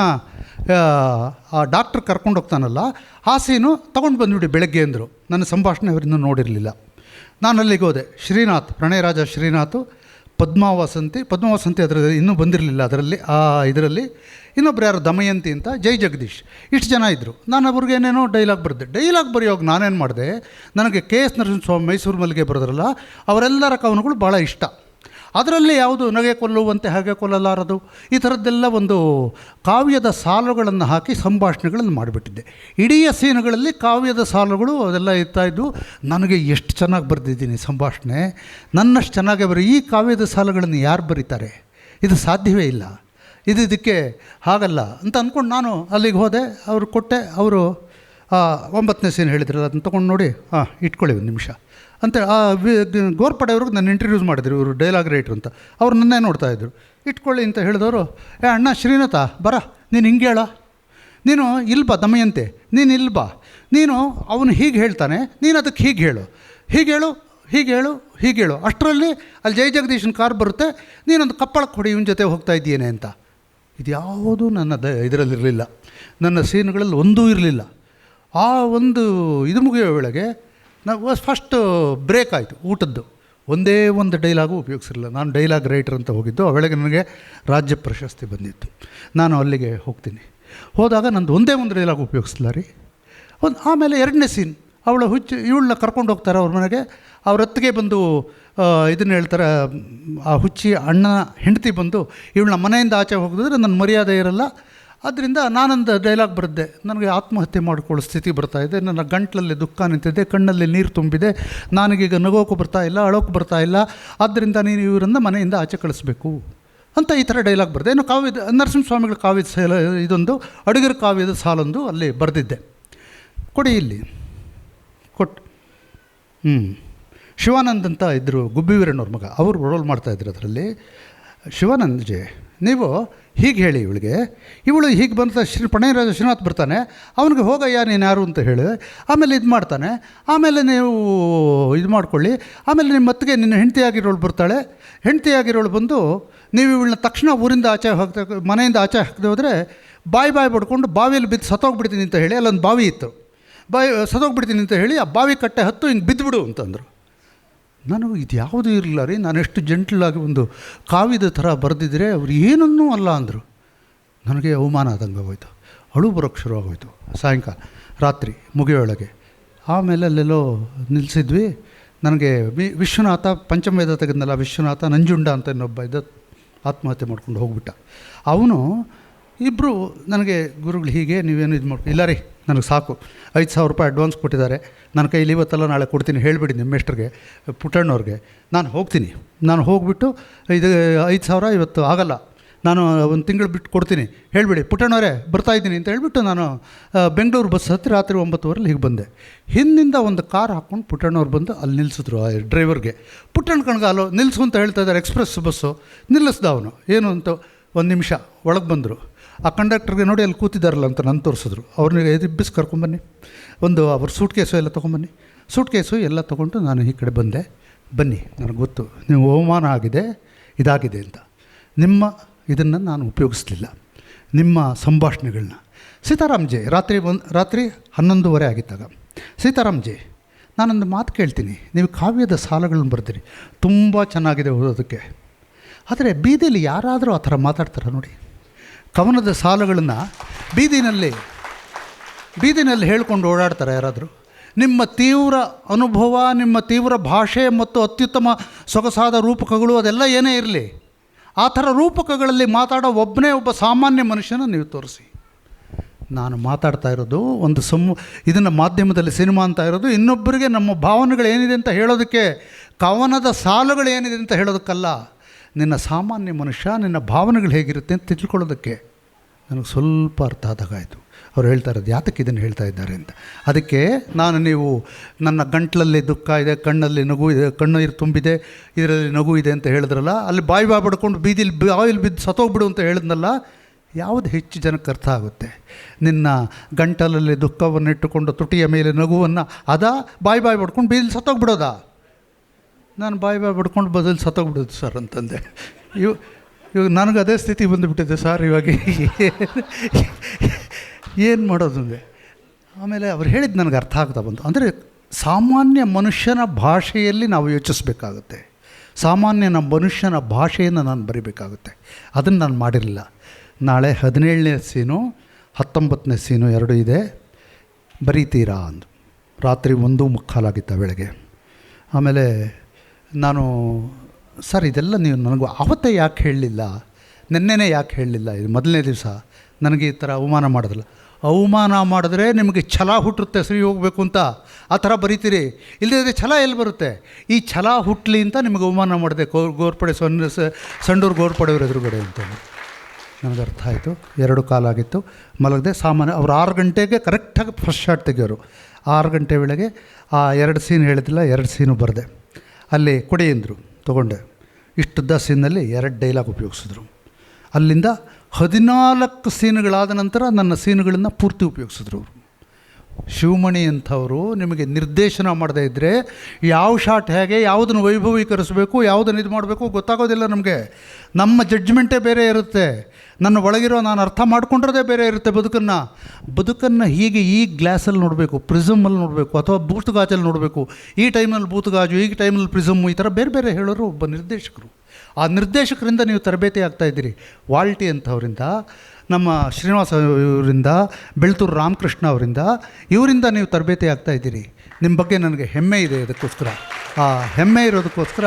ಆ, ಡಾಕ್ಟ್ರ್ ಕರ್ಕೊಂಡು ಹೋಗ್ತಾನಲ್ಲ ಆ ಸೀನು ತೊಗೊಂಡು ಬಂದುಬಿಡಿ ಬೆಳಗ್ಗೆ ಅಂದರು. ನನ್ನ ಸಂಭಾಷಣೆ ಅವರಿಂದ ನೋಡಿರಲಿಲ್ಲ. ನಾನು ಅಲ್ಲಿಗೆ ಹೋದೆ. ಶ್ರೀನಾಥ್ ಪ್ರಣಯರಾಜ ಶ್ರೀನಾಥ್ ಪದ್ಮಾವಸಂತಿ ಪದ್ಮಾವಸಂತಿ ಅದರಲ್ಲಿ ಇನ್ನೂ ಬಂದಿರಲಿಲ್ಲ ಅದರಲ್ಲಿ ಆ ಇದರಲ್ಲಿ. ಇನ್ನೊಬ್ರು ಯಾರು? ದಮಯಂತಿ ಅಂತ ಜೈ ಜಗದೀಶ್. ಇಷ್ಟು ಜನ ಇದ್ದರು ನಾನು ಅವ್ರಿಗೆ ಏನೇನೋ ಡೈಲಾಗ್ ಬರೆದೆ. ಡೈಲಾಗ್ ಬರೆಯೋವಾಗ ನಾನೇನು ಮಾಡಿದೆ? ನನಗೆ ಕೆ ಎಸ್ ನರಸಿಂಹಸ್ವಾಮಿ ಮೈಸೂರು ಮಲ್ಲಿಗೆ ಬರೋದ್ರಲ್ಲ ಅವರೆಲ್ಲರ ಕವನಗಳು ಭಾಳ ಇಷ್ಟ. ಅದರಲ್ಲಿ ಯಾವುದು ನಗೆ ಕೊಲ್ಲುವಂತೆ ಹಾಗೆ ಕೊಲ್ಲಲಾರದು? ಈ ಥರದ್ದೆಲ್ಲ ಒಂದು ಕಾವ್ಯದ ಸಾಲುಗಳನ್ನು ಹಾಕಿ ಸಂಭಾಷಣೆಗಳನ್ನು ಮಾಡಿಬಿಟ್ಟಿದ್ದೆ. ಇಡೀ ಸೀನುಗಳಲ್ಲಿ ಕಾವ್ಯದ ಸಾಲುಗಳು ಅದೆಲ್ಲ ಇದ್ದವು ನನಗೆ ಎಷ್ಟು ಚೆನ್ನಾಗಿ ಬರೆದಿದ್ದೀನಿ ಸಂಭಾಷಣೆ. ನನ್ನಷ್ಟು ಚೆನ್ನಾಗಿ ಬರೀ ಈ ಕಾವ್ಯದ ಸಾಲುಗಳನ್ನು ಯಾರು ಬರೀತಾರೆ? ಇದು ಸಾಧ್ಯವೇ ಇಲ್ಲ. ಇದು ಇದಕ್ಕೆ ಹಾಗಲ್ಲ ಅಂತ ಅಂದ್ಕೊಂಡು ನಾನು ಅಲ್ಲಿಗೆ ಹೋದೆ. ಅವರು ಕೊಟ್ಟೆ, ಅವರು ಒಂಬತ್ತನೇ ಸೀನ್ ಹೇಳಿದ್ರಲ್ಲ, ಅದನ್ನು ತೊಗೊಂಡು ನೋಡಿ ಹಾಂ ಇಟ್ಕೊಳ್ಳಿ ಒಂದು ನಿಮಿಷ. ಅಂತ, ಆ, ವಿ- ಗೋರ್ಪಡೆಯವ್ರಿಗೆ ನಾನು ಇಂಟ್ರಡ್ಯೂಸ್ ಮಾಡಿದ್ರು, ಇವರು ಡೈಲಾಗ್ ರೈಟ್ರು ಅಂತ. ಅವ್ರು ನನ್ನೇ ನೋಡ್ತಾ ಇದ್ರು. ಇಟ್ಕೊಳ್ಳಿ ಅಂತ ಹೇಳಿದವರು, ಏ, ಅಣ್ಣ ಶ್ರೀನಾಥ ಬರ, ನೀನು ಹಿಂಗೆ ಹೇಳ. ನೀನು ಇಲ್ಲಿ ಬಾ, ದಮಯಂತೆ, ನೀನು ಇಲ್ಬ ನೀನು ಅವನು ಹೀಗೆ ಹೇಳ್ತಾನೆ, ನೀನು ಅದಕ್ಕೆ ಹೀಗೆ ಹೇಳು. ಹೀಗೆ ಹೇಳು ಹೀಗೆ ಹೇಳು ಹೀಗೆ ಹೇಳು. ಅಷ್ಟರಲ್ಲಿ ಅಲ್ಲಿ ಜೈ ಜಗದೀಶನ ಕಾರ್ ಬರುತ್ತೆ, ನೀನೊಂದು ಕಪ್ಪಳಕ್ಕೆ ಹೊಡಿ ಇವನ ಜೊತೆ ಹೋಗ್ತಾ ಇದ್ದೀಯೇನೆ ಅಂತ. ಇದು ಯಾವುದೂ ನನ್ನ ದ, ಇದರಲ್ಲಿರಲಿಲ್ಲ. ನನ್ನ ಸೀನ್ಗಳಲ್ಲಿ ಒಂದೂ ಇರಲಿಲ್ಲ. ಆ ಒಂದು ಇದು ಮುಗಿಯೋ ವೇಳೆಗೆ ನಾವು ಫಸ್ಟ್ ಬ್ರೇಕ್ ಆಯಿತು, ಊಟದ್ದು. ಒಂದೇ ಒಂದು ಡೈಲಾಗು ಉಪಯೋಗಿಸಿರಲಿಲ್ಲ. ನಾನು ಡೈಲಾಗ್ ರೈಟರ್ ಅಂತ ಹೋಗಿದ್ದು, ಆ ನನಗೆ ರಾಜ್ಯ ಪ್ರಶಸ್ತಿ ಬಂದಿತ್ತು. ನಾನು ಅಲ್ಲಿಗೆ ಹೋಗ್ತೀನಿ. ಹೋದಾಗ ನಂದು ಒಂದೇ ಒಂದು ಡೈಲಾಗ್ ಉಪಯೋಗಿಸ್ಲಿಲ್ಲ ರೀ. ಒಂದು ಆಮೇಲೆ ಎರಡನೇ ಸೀನ್ ಅವಳ ಹುಚ್ಚು, ಇವಳನ್ನ ಕರ್ಕೊಂಡು ಹೋಗ್ತಾರೆ ಅವ್ರ ಮನೆಗೆ. ಅವ್ರ ಹತ್ತಿಗೆ ಬಂದು ಇದನ್ನು ಹೇಳ್ತಾರೆ, ಆ ಹುಚ್ಚಿ ಅಣ್ಣನ ಹೆಂಡತಿ ಬಂದು, ಇವಳನ್ನ ಮನೆಯಿಂದ ಆಚೆ ಹೋಗಿದ್ರೆ ನನ್ನ ಮರ್ಯಾದೆ ಇರಲ್ಲ ಅದರಿಂದ ನಾನೊಂದು ಡೈಲಾಗ್ ಬರೆದೆ ನನಗೆ ಆತ್ಮಹತ್ಯೆ ಮಾಡಿಕೊಳ್ಳೋ ಸ್ಥಿತಿ ಬರ್ತಾ ಇದೆ. ನನ್ನ ಗಂಟ್ಲಲ್ಲಿ ದುಃಖ ನಿಂತಿದೆ, ಕಣ್ಣಲ್ಲಿ ನೀರು ತುಂಬಿದೆ. ನನಗೀಗ ನಗೋಕ್ಕೂ ಬರ್ತಾ ಇಲ್ಲ ಅಳೋಕ್ಕೂ ಬರ್ತಾ ಇಲ್ಲ. ಆದ್ದರಿಂದ ನೀನು ಇವರನ್ನು ಮನೆಯಿಂದ ಆಚೆ ಕಳಿಸ್ಬೇಕು ಅಂತ ಈ ಥರ ಡೈಲಾಗ್ ಬರೆದೆ. ಇನ್ನು ಕಾವ್ಯದ, ನರಸಿಂಹಸ್ವಾಮಿಗಳ ಕಾವ್ಯದ ಸಾಲ, ಇದೊಂದು ಅಡುಗೆರ ಕಾವ್ಯದ ಸಾಲೊಂದು ಅಲ್ಲಿ ಬರೆದಿದ್ದೆ. ಕೊಡಿ ಇಲ್ಲಿ. ಕೊಟ್ಟು ಹ್ಞೂ ಶಿವಾನಂದ್ ಅಂತ ಇದ್ದರು ಗುಬ್ಬಿ ವೀರಣ್ಣವ್ರ ಮಗ. ಅವರು ರೋಲ್ ಮಾಡ್ತಾಯಿದ್ರು ಅದರಲ್ಲಿ. ಶಿವಾನಂದ್ ಜಿ ನೀವು ಹೀಗೆ ಹೇಳಿ ಇವಳಿಗೆ, ಇವಳು ಹೀಗೆ ಬಂದ ಶ್ರೀ ಪಣಯರಾಜ ಶ್ರೀನಾಥ್ ಬರ್ತಾನೆ, ಅವನಿಗೆ ಹೋಗಯ್ಯ ನೀನು ಯಾರು ಅಂತ ಹೇಳಿ. ಆಮೇಲೆ ಇದು ಮಾಡ್ತಾನೆ. ಆಮೇಲೆ ನೀವು ಇದು ಮಾಡ್ಕೊಳ್ಳಿ. ಆಮೇಲೆ ನಿಮ್ಮ ಮತ್ತಿಗೆ ನಿನ್ನ ಹೆಂಡತಿಯಾಗಿರೋಳು ಬರ್ತಾಳೆ. ಹೆಂಡತಿಯಾಗಿರೋಳು ಬಂದು ನೀವು ಇವಳನ್ನ ತಕ್ಷಣ ಊರಿಂದ ಆಚೆ ಹಾಕ್ತಾ ಮನೆಯಿಂದ ಆಚೆ ಹಾಕದೆ ಹೋದರೆ ಬಾಯಿ ಬಾಯಿ ಬಡ್ಕೊಂಡು ಬಾವಿಯಲ್ಲಿ ಬಿದ್ದು ಸತ್ತೋಗ್ಬಿಡ್ತೀನಿ ಅಂತ ಹೇಳಿ ಅಲ್ಲೊಂದು ಬಾವಿ ಇತ್ತು. ಬಾಯಿ, ಸತ್ತೋಗ್ಬಿಡ್ತೀನಿ ಅಂತ ಹೇಳಿ ಆ ಬಾವಿ ಕಟ್ಟೆ ಹತ್ತು ಹಿಂಗೆ ಬಿದ್ದುಬಿಡು ಅಂತಂದರು. ನನಗೆ ಇದು ಯಾವುದೂ ಇರಲಿಲ್ಲ. ರೀ, ನಾನು ಎಷ್ಟು ಜೆಂಟ್ಲಾಗಿ ಒಂದು ಕಾವ್ಯದ ಥರ ಬರೆದಿದ್ದರೆ ಅವ್ರು ಏನನ್ನೂ ಅಲ್ಲ ಅಂದರು. ನನಗೆ ಅವಮಾನ ಆದಂಗೆ ಹೋಯಿತು. ಅಳು ಬರೋಕ್ಕೆ ಶುರು ಆಗೋಯ್ತು. ಸಾಯಂಕಾಲ, ರಾತ್ರಿ ಮುಗಿಯೊಳಗೆ ಆಮೇಲೆ ಅಲ್ಲೆಲ್ಲೋ ನಿಲ್ಲಿಸಿದ್ವಿ ನನಗೆ ವಿ, ವಿಶ್ವನಾಥ, ಪಂಚಮವೇದ ತೆಗೆದ್ನಲ್ಲ, ವಿಶ್ವನಾಥ ನಂಜುಂಡ ಅಂತ ಇನ್ನೊಬ್ಬ ಇದ್ದ ಆತ್ಮಹತ್ಯೆ ಮಾಡ್ಕೊಂಡು ಹೋಗ್ಬಿಟ್ಟ. ಅವನು ಇಬ್ಬರು ನನಗೆ ಗುರುಗಳು ಹೀಗೆ ನೀವೇನು ಇದು ಮಾಡ್ಕೊ, ಇಲ್ಲ ರೀ, ನನಗೆ ಸಾಕು. ಐದು ಸಾವಿರ ರೂಪಾಯಿ ಅಡ್ವಾನ್ಸ್ ಕೊಟ್ಟಿದ್ದಾರೆ. ನನ್ನ ಕೈಲಿ ಇವತ್ತಲ್ಲ ನಾಳೆ ಕೊಡ್ತೀನಿ, ಹೇಳಿಬಿಡಿ ನಿಮ್ಮ ಮೇಸ್ಟ್ರಿಗೆ ಪುಟ್ಟಣ್ಣವ್ರಿಗೆ. ನಾನು ಹೋಗ್ತೀನಿ. ನಾನು ಹೋಗ್ಬಿಟ್ಟು ಇದು ಐದು ಸಾವಿರ ಇವತ್ತು ಆಗಲ್ಲ. ನಾನು ಒಂದು ತಿಂಗಳು ಬಿಟ್ಟು ಕೊಡ್ತೀನಿ. ಹೇಳಿಬಿಡಿ, ಪುಟ್ಟಣ್ಣವರೇ, ಬರ್ತಾ ಇದ್ದೀನಿ ಅಂತ ಹೇಳಿಬಿಟ್ಟು ನಾನು ಬೆಂಗಳೂರು ಬಸ್ ಹತ್ತಿ ರಾತ್ರಿ ಒಂಬತ್ತುವರೆಲ್ಲಿ ಹೀಗೆ ಬಂದೆ. ಹಿಂದಿಂದ ಒಂದು ಕಾರ್ ಹಾಕ್ಕೊಂಡು ಪುಟ್ಟಣ್ಣವ್ರು ಬಂದು ಅಲ್ಲಿ ನಿಲ್ಲಿಸಿದ್ರು ಆ ಡ್ರೈವರ್ಗೆ. ಪುಟ್ಟಣ್ಣ ಕಣ್ಗಾಲು ನಿಲ್ಲಿಸು ಅಂತ ಹೇಳ್ತಾ ಇದ್ದಾರೆ ಎಕ್ಸ್ಪ್ರೆಸ್ ಬಸ್ಸು. ನಿಲ್ಲಿಸ್ದ ಅವನು. ಏನು ಅಂತ ಒಂದು ನಿಮಿಷ, ಒಳಗೆ ಬಂದರು. ಆ ಕಂಡಕ್ಟರ್ಗೆ ನೋಡಿ ಅಲ್ಲಿ ಕೂತಿದ್ದಾರಲ್ಲ ಅಂತ ನಾನು ತೋರಿಸಿದ್ರು. ಅವ್ರನ್ನ ಎಬ್ಬಿಸಿ ಕರ್ಕೊಂಬನ್ನಿ ಒಂದು ಅವ್ರ ಸೂಟ್ ಕೇಸು ಎಲ್ಲ ತೊಗೊಂಬನ್ನಿ. ಸೂಟ್ ಕೇಸು ಎಲ್ಲ ತೊಗೊಂಡು ನಾನು ಈ ಕಡೆ ಬಂದೆ. ಬನ್ನಿ, ನನಗೆ ಗೊತ್ತು, ನೀವು ಅವಮಾನ ಆಗಿದೆ, ಇದಾಗಿದೆ ಅಂತ. ನಿಮ್ಮ ಇದನ್ನು ನಾನು ಉಪಯೋಗಿಸ್ಲಿಲ್ಲ. ನಿಮ್ಮ ಸಂಭಾಷಣೆಗಳನ್ನ ಸೀತಾರಾಮ್ ಜೆ, ರಾತ್ರಿ ಒಂದು, ರಾತ್ರಿ ಹನ್ನೊಂದುವರೆ ಆಗಿದ್ದಾಗ. ಸೀತಾರಾಮ್ ಜೆ, ನಾನೊಂದು ಮಾತು ಕೇಳ್ತೀನಿ. ನೀವು ಕಾವ್ಯದ ಸಾಲಗಳನ್ನ ಬರ್ತೀರಿ ತುಂಬ ಚೆನ್ನಾಗಿದೆ ಓದೋದಕ್ಕೆ. ಆದರೆ ಬೀದಿಯಲ್ಲಿ ಯಾರಾದರೂ ಆ ಥರ ಮಾತಾಡ್ತಾರೆ ನೋಡಿ? ಕವನದ ಸಾಲುಗಳನ್ನು ಬೀದಿನಲ್ಲಿ ಬೀದಿನಲ್ಲಿ ಹೇಳ್ಕೊಂಡು ಓಡಾಡ್ತಾರೆ ಯಾರಾದರೂ. ನಿಮ್ಮ ತೀವ್ರ ಅನುಭವ, ನಿಮ್ಮ ತೀವ್ರ ಭಾಷೆ ಮತ್ತು ಅತ್ಯುತ್ತಮ ಸೊಗಸಾದ ರೂಪಕಗಳು ಅದೆಲ್ಲ ಏನೇ ಇರಲಿ, ಆ ಥರ ರೂಪಕಗಳಲ್ಲಿ ಮಾತಾಡೋ ಒಬ್ಬನೇ ಒಬ್ಬ ಸಾಮಾನ್ಯ ಮನುಷ್ಯನ ನೀವು ತೋರಿಸಿ. ನಾನು ಮಾತಾಡ್ತಾ ಇರೋದು ಒಂದು ಸಮ, ಇದನ್ನು ಮಾಧ್ಯಮದಲ್ಲಿ ಸಿನಿಮಾ ಅಂತ ಇರೋದು, ಇನ್ನೊಬ್ಬರಿಗೆ ನಮ್ಮ ಭಾವನೆಗಳು ಏನಿದೆ ಅಂತ ಹೇಳೋದಕ್ಕೆ ಕವನದ ಸಾಲುಗಳು ಏನಿದೆ ಅಂತ ಹೇಳೋದಕ್ಕಲ್ಲ, ನಿನ್ನ ಸಾಮಾನ್ಯ ಮನುಷ್ಯ, ನಿನ್ನ ಭಾವನೆಗಳು ಹೇಗಿರುತ್ತೆ ಅಂತ ತಿಳ್ಕೊಳ್ಳೋದಕ್ಕೆ ನನಗೆ ಸ್ವಲ್ಪ ಅರ್ಥ ಆದಾಗಾಯಿತು ಅವ್ರು ಹೇಳ್ತಾ ಇರೋದು, ಯಾತಕ್ಕೆ ಇದನ್ನು ಹೇಳ್ತಾ ಇದ್ದಾರೆ ಅಂತ. ಅದಕ್ಕೆ ನಾನು ನೀವು ನನ್ನ ಗಂಟಲಲ್ಲಿ ದುಃಖ ಇದೆ, ಕಣ್ಣಲ್ಲಿ ನಗು ಇದೆ, ಕಣ್ಣು ಇರು ತುಂಬಿದೆ, ಇದರಲ್ಲಿ ನಗು ಇದೆ ಅಂತ ಹೇಳಿದ್ರಲ್ಲ, ಅಲ್ಲಿ ಬಾಯಿ ಬಾಯಿ ಪಡ್ಕೊಂಡು ಬೀದಿಲಿ ಬಾಯಿಲ್ ಬಿದ್ದು ಸತ್ತೋಗ್ಬಿಡು ಅಂತ ಹೇಳಿದ್ನಲ್ಲ, ಯಾವುದು ಹೆಚ್ಚು ಜನಕ್ಕೆ ಅರ್ಥ ಆಗುತ್ತೆ? ನಿನ್ನ ಗಂಟಲಲ್ಲಿ ದುಃಖವನ್ನು ಇಟ್ಟುಕೊಂಡು ತುಟಿಯ ಮೇಲೆ ನಗುವನ್ನು, ಅದಾ? ಬಾಯಿ ಬಾಯಿ ಬಡ್ಕೊಂಡು ಬೀದಿಲಿ ಸತ್ತೋಗ್ಬಿಡೋದಾ? ನಾನು ಬಾಯಿ ಬಾಯಿ ಬಡ್ಕೊಂಡು ಬದಲು ಸತ್ತೋಗ್ಬಿಡೋದು ಸರ್ ಅಂತಂದೆ. ಇವ್ ಇವಾಗ ನನಗೆ ಅದೇ ಸ್ಥಿತಿ ಬಂದುಬಿಟ್ಟಿದೆ ಸರ್ ಇವಾಗ. ಏನು ಮಾಡೋದು ಅಂದರೆ? ಆಮೇಲೆ ಅವ್ರು ಹೇಳಿದ್ದು ನನಗೆ ಅರ್ಥ ಆಗ್ತಾ ಬಂತು. ಅಂದರೆ ಸಾಮಾನ್ಯ ಮನುಷ್ಯನ ಭಾಷೆಯಲ್ಲಿ ನಾವು ಯೋಚಿಸಬೇಕಾಗುತ್ತೆ. ನಮ್ಮ ಮನುಷ್ಯನ ಭಾಷೆಯನ್ನು ನಾನು ಬರಿಬೇಕಾಗುತ್ತೆ. ಅದನ್ನು ನಾನು ಮಾಡಿರಲಿಲ್ಲ. ನಾಳೆ ಹದಿನೇಳನೇ ಸೀನು, ಹತ್ತೊಂಬತ್ತನೇ ಸೀನು ಎರಡು ಇದೆ. ಬರೀತೀರಾ ಅಂದು. ರಾತ್ರಿ ಒಂದು ಮುಕ್ಕಾಲಾಗಿತ್ತು ಬೆಳಗ್ಗೆ ಆಮೇಲೆ ನಾನು, ಸರ್, ಇದೆಲ್ಲ ನೀವು ನನಗೂ ಆವತ್ತೇ ಯಾಕೆ ಹೇಳಲಿಲ್ಲ? ನೆನ್ನೆನೇ ಯಾಕೆ ಹೇಳಲಿಲ್ಲ? ಇದು ಮೊದಲನೇ ದಿವಸ ನನಗೆ ಈ ಥರ ಅವಮಾನ ಮಾಡಿದ್ರಲ್ಲ. ಅವಮಾನ ಮಾಡಿದ್ರೆ ನಿಮಗೆ ಛಲ ಹುಟ್ಟುತ್ತೆ ಸರಿ ಹೋಗಬೇಕು ಅಂತ. ಆ ಥರ ಬರೀತೀರಿ. ಇಲ್ಲದಿದ್ದರೆ ಛಲ ಎಲ್ಲಿ ಬರುತ್ತೆ? ಈ ಛಲ ಹುಟ್ಟಲಿ ಅಂತ ನಿಮಗೆ ಅವಮಾನ ಮಾಡಿದೆ ಕೋ ಗೋರ್ಪಡೆ ಸೊನ್ನ ಸಂಡೂರು ಗೋರ್ಪಡೆಯವ್ರ ಎದುರುಗಡೆ ಅಂತ ನನಗೆ ಅರ್ಥ ಆಯಿತು. ಎರಡು ಕಾಲಾಗಿತ್ತು ಮಲಗದೆ ಸಾಮಾನ್ಯ, ಅವ್ರು ಆರು ಗಂಟೆಗೆ ಕರೆಕ್ಟಾಗಿ ಫಸ್ಟ್ ಶಾಟ್ ತೆಗಿಯೋರು. ಆರು ಗಂಟೆ ವೇಳೆಗೆ ಆ ಎರಡು ಸೀನ್ ಹೇಳಿದಿಲ್ಲ ಎರಡು ಸೀನು ಬರೆದೆ. ಅಲ್ಲಿ ಕೊಡಿ ಅಂದರು, ತೊಗೊಂಡೆ. ಇಷ್ಟುದ್ದ ಸೀನಲ್ಲಿ ಎರಡು ಡೈಲಾಗ್ ಉಪಯೋಗಿಸಿದ್ರು. ಅಲ್ಲಿಂದ ಹದಿನಾಲ್ಕು ಸೀನುಗಳಾದ ನಂತರ ನನ್ನ ಸೀನುಗಳನ್ನು ಪೂರ್ತಿ ಉಪಯೋಗಿಸಿದ್ರು ಅವರು. ಶಿವಮಣಿ ಅಂಥವರು ನಿಮಗೆ ನಿರ್ದೇಶನ ಮಾಡದೇ ಇದ್ದರೆ ಯಾವ ಶಾಟ್ ಹೇಗೆ, ಯಾವುದನ್ನು ವೈಭವೀಕರಿಸಬೇಕು, ಯಾವುದನ್ನು ಇದು ಮಾಡಬೇಕು ಗೊತ್ತಾಗೋದಿಲ್ಲ ನಮಗೆ. ನಮ್ಮ ಜಡ್ಜ್ಮೆಂಟೇ ಬೇರೆ ಇರುತ್ತೆ. ನನ್ನ ಒಳಗಿರೋ ನಾನು ಅರ್ಥ ಮಾಡ್ಕೊಂಡ್ರದೇ ಬೇರೆ ಇರುತ್ತೆ ಬದುಕನ್ನು. ಬದುಕನ್ನು ಹೀಗೆ ಈ ಗ್ಲಾಸಲ್ಲಿ ನೋಡಬೇಕು, ಪ್ರಿಸಮಲ್ಲಿ ನೋಡಬೇಕು, ಅಥವಾ ಬೂತುಗಾಜಲ್ಲಿ ನೋಡಬೇಕು. ಈ ಟೈಮಲ್ಲಿ ಬೂತುಗಾಜು, ಈ ಟೈಮಲ್ಲಿ ಪ್ರಿಸಮ್, ಈ ಥರ ಬೇರೆ ಬೇರೆ ಹೇಳೋರು ಒಬ್ಬ ನಿರ್ದೇಶಕರು. ಆ ನಿರ್ದೇಶಕರಿಂದ ನೀವು ತರಬೇತಿ ಆಗ್ತಾ ಇದ್ದೀರಿ. ವಾಲ್ಟಿ ಅಂಥವರಿಂದ ನಮ್ಮ ಶ್ರೀನಿವಾಸ ಇವರಿಂದ ಬೆಳ್ತೂರು ರಾಮಕೃಷ್ಣ ಅವರಿಂದ, ಇವರಿಂದ ನೀವು ತರಬೇತಿ ಆಗ್ತಾ ಇದ್ದೀರಿ. ನಿಮ್ಮ ಬಗ್ಗೆ ನನಗೆ ಹೆಮ್ಮೆ ಇದೆ ಇದಕ್ಕೋಸ್ಕರ. ಆ ಹೆಮ್ಮೆ ಇರೋದಕ್ಕೋಸ್ಕರ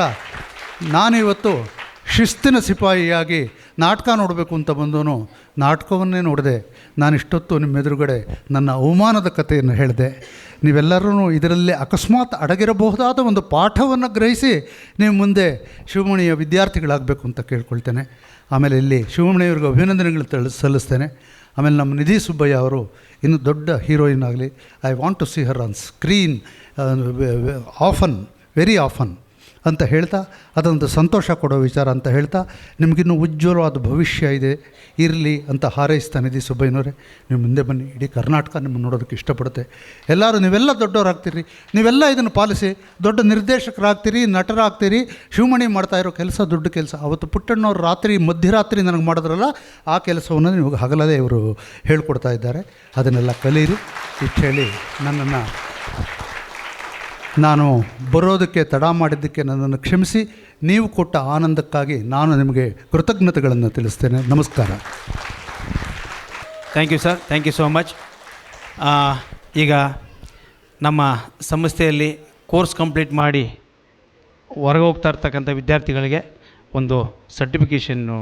ನಾನಿವತ್ತು ಶಿಸ್ತಿನ ಸಿಪಾಯಿಯಾಗಿ ನಾಟಕ ನೋಡಬೇಕು ಅಂತ ಬಂದವನು ನಾಟಕವನ್ನೇ ನೋಡಿದೆ. ನಾನು ಇಷ್ಟೊತ್ತು ನಿಮ್ಮ ಎದುರುಗಡೆ ನನ್ನ ಅವಮಾನದ ಕಥೆಯನ್ನು ಹೇಳಿದೆ. ನೀವೆಲ್ಲರೂ ಇದರಲ್ಲಿ ಅಕಸ್ಮಾತ್ ಅಡಗಿರಬಹುದಾದ ಒಂದು ಪಾಠವನ್ನು ಗ್ರಹಿಸಿ ನೀವು ಮುಂದೆ ಶಿವಮಣಿಯ ವಿದ್ಯಾರ್ಥಿಗಳಾಗಬೇಕು ಅಂತ ಕೇಳ್ಕೊಳ್ತೇನೆ. ಆಮೇಲೆ ಇಲ್ಲಿ ಶಿವಮಣಿಯವ್ರಿಗೆ ಅಭಿನಂದನೆಗಳು ತಳ, ಸಲ್ಲಿಸ್ತೇನೆ. ಆಮೇಲೆ ನಮ್ಮ ನಿಧಿ ಸುಬ್ಬಯ್ಯ ಅವರು ಇನ್ನು ದೊಡ್ಡ ಹೀರೋಯಿನ್ ಆಗಲಿ I want to see her on screen often very often ಅಂತ ಹೇಳ್ತಾ, ಅದೊಂದು ಸಂತೋಷ ಕೊಡೋ ವಿಚಾರ ಅಂತ ಹೇಳ್ತಾ, ನಿಮಗಿನ್ನೂ ಉಜ್ವಲವಾದ ಭವಿಷ್ಯ ಇದೆ, ಇರಲಿ ಅಂತ ಹಾರೈಸ್ತಾನೆ ದಿ ಸುಬ್ಬಯ್ಯನವರೇ. ನೀವು ಮುಂದೆ ಬನ್ನಿ, ಇಡೀ ಕರ್ನಾಟಕ ನಿಮ್ಮನ್ನು ನೋಡೋದಕ್ಕೆ ಇಷ್ಟಪಡುತ್ತೆ. ಎಲ್ಲರೂ ನೀವೆಲ್ಲ ದೊಡ್ಡವರಾಗ್ತೀರಿ, ನೀವೆಲ್ಲ ಇದನ್ನು ಪಾಲಿಸಿ, ದೊಡ್ಡ ನಿರ್ದೇಶಕರಾಗ್ತೀರಿ, ನಟರಾಗ್ತೀರಿ, ಶಿವಮಣಿ ಮಾಡ್ತಾ ಇರೋ ಕೆಲಸ ದೊಡ್ಡ ಕೆಲಸ. ಅವತ್ತು ಪುಟ್ಟಣ್ಣವ್ರು ರಾತ್ರಿ, ಮಧ್ಯರಾತ್ರಿ ನನಗೆ ಮಾಡಿದ್ರಲ್ಲ, ಆ ಕೆಲಸವನ್ನು ನಿಮಗೆ ಹಗಲದೇ ಇವರು ಹೇಳ್ಕೊಡ್ತಾ ಇದ್ದಾರೆ. ಅದನ್ನೆಲ್ಲ ಕಲೀರಿ ಇಷ್ಟು ಹೇಳಿ ನನ್ನನ್ನು ನಾನು ಬರೋದಕ್ಕೆ ತಡ ಮಾಡಿದ್ದಕ್ಕೆ ನನ್ನನ್ನು ಕ್ಷಮಿಸಿ, ನೀವು ಕೊಟ್ಟ ಆನಂದಕ್ಕಾಗಿ ನಾನು ನಿಮಗೆ ಕೃತಜ್ಞತೆಗಳನ್ನು ತಿಳಿಸ್ತೇನೆ. ನಮಸ್ಕಾರ.
Thank you sir thank you so much ಈಗ ನಮ್ಮ ಸಂಸ್ಥೆಯಲ್ಲಿ ಕೋರ್ಸ್ ಕಂಪ್ಲೀಟ್ ಮಾಡಿ ಹೊರಗೆ ಹೋಗ್ತಾ ಇರ್ತಕ್ಕಂಥ ವಿದ್ಯಾರ್ಥಿಗಳಿಗೆ ಒಂದು ಸರ್ಟಿಫಿಕೇಷನ್ನು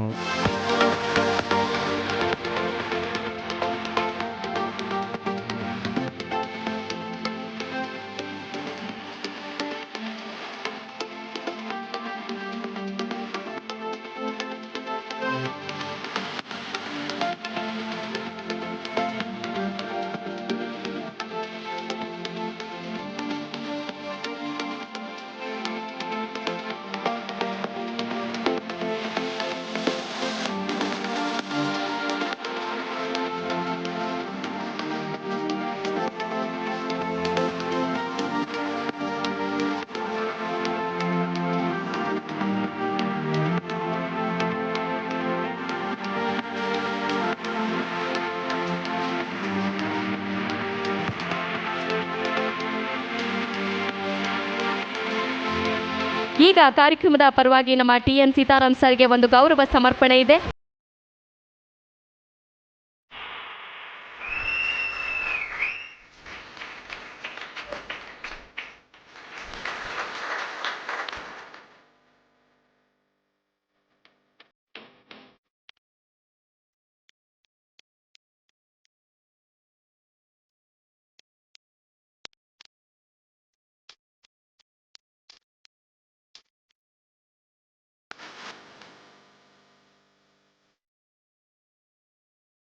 ಈಗ ಕಾರ್ಯಕ್ರಮದ ಪರವಾಗಿ ನಮ್ಮ ಟಿ ಎನ್ ಸೀತಾರಾಮ್ ಸರ್ಗೆ ಒಂದು ಗೌರವ ಸಮರ್ಪಣೆ ಇದೆ.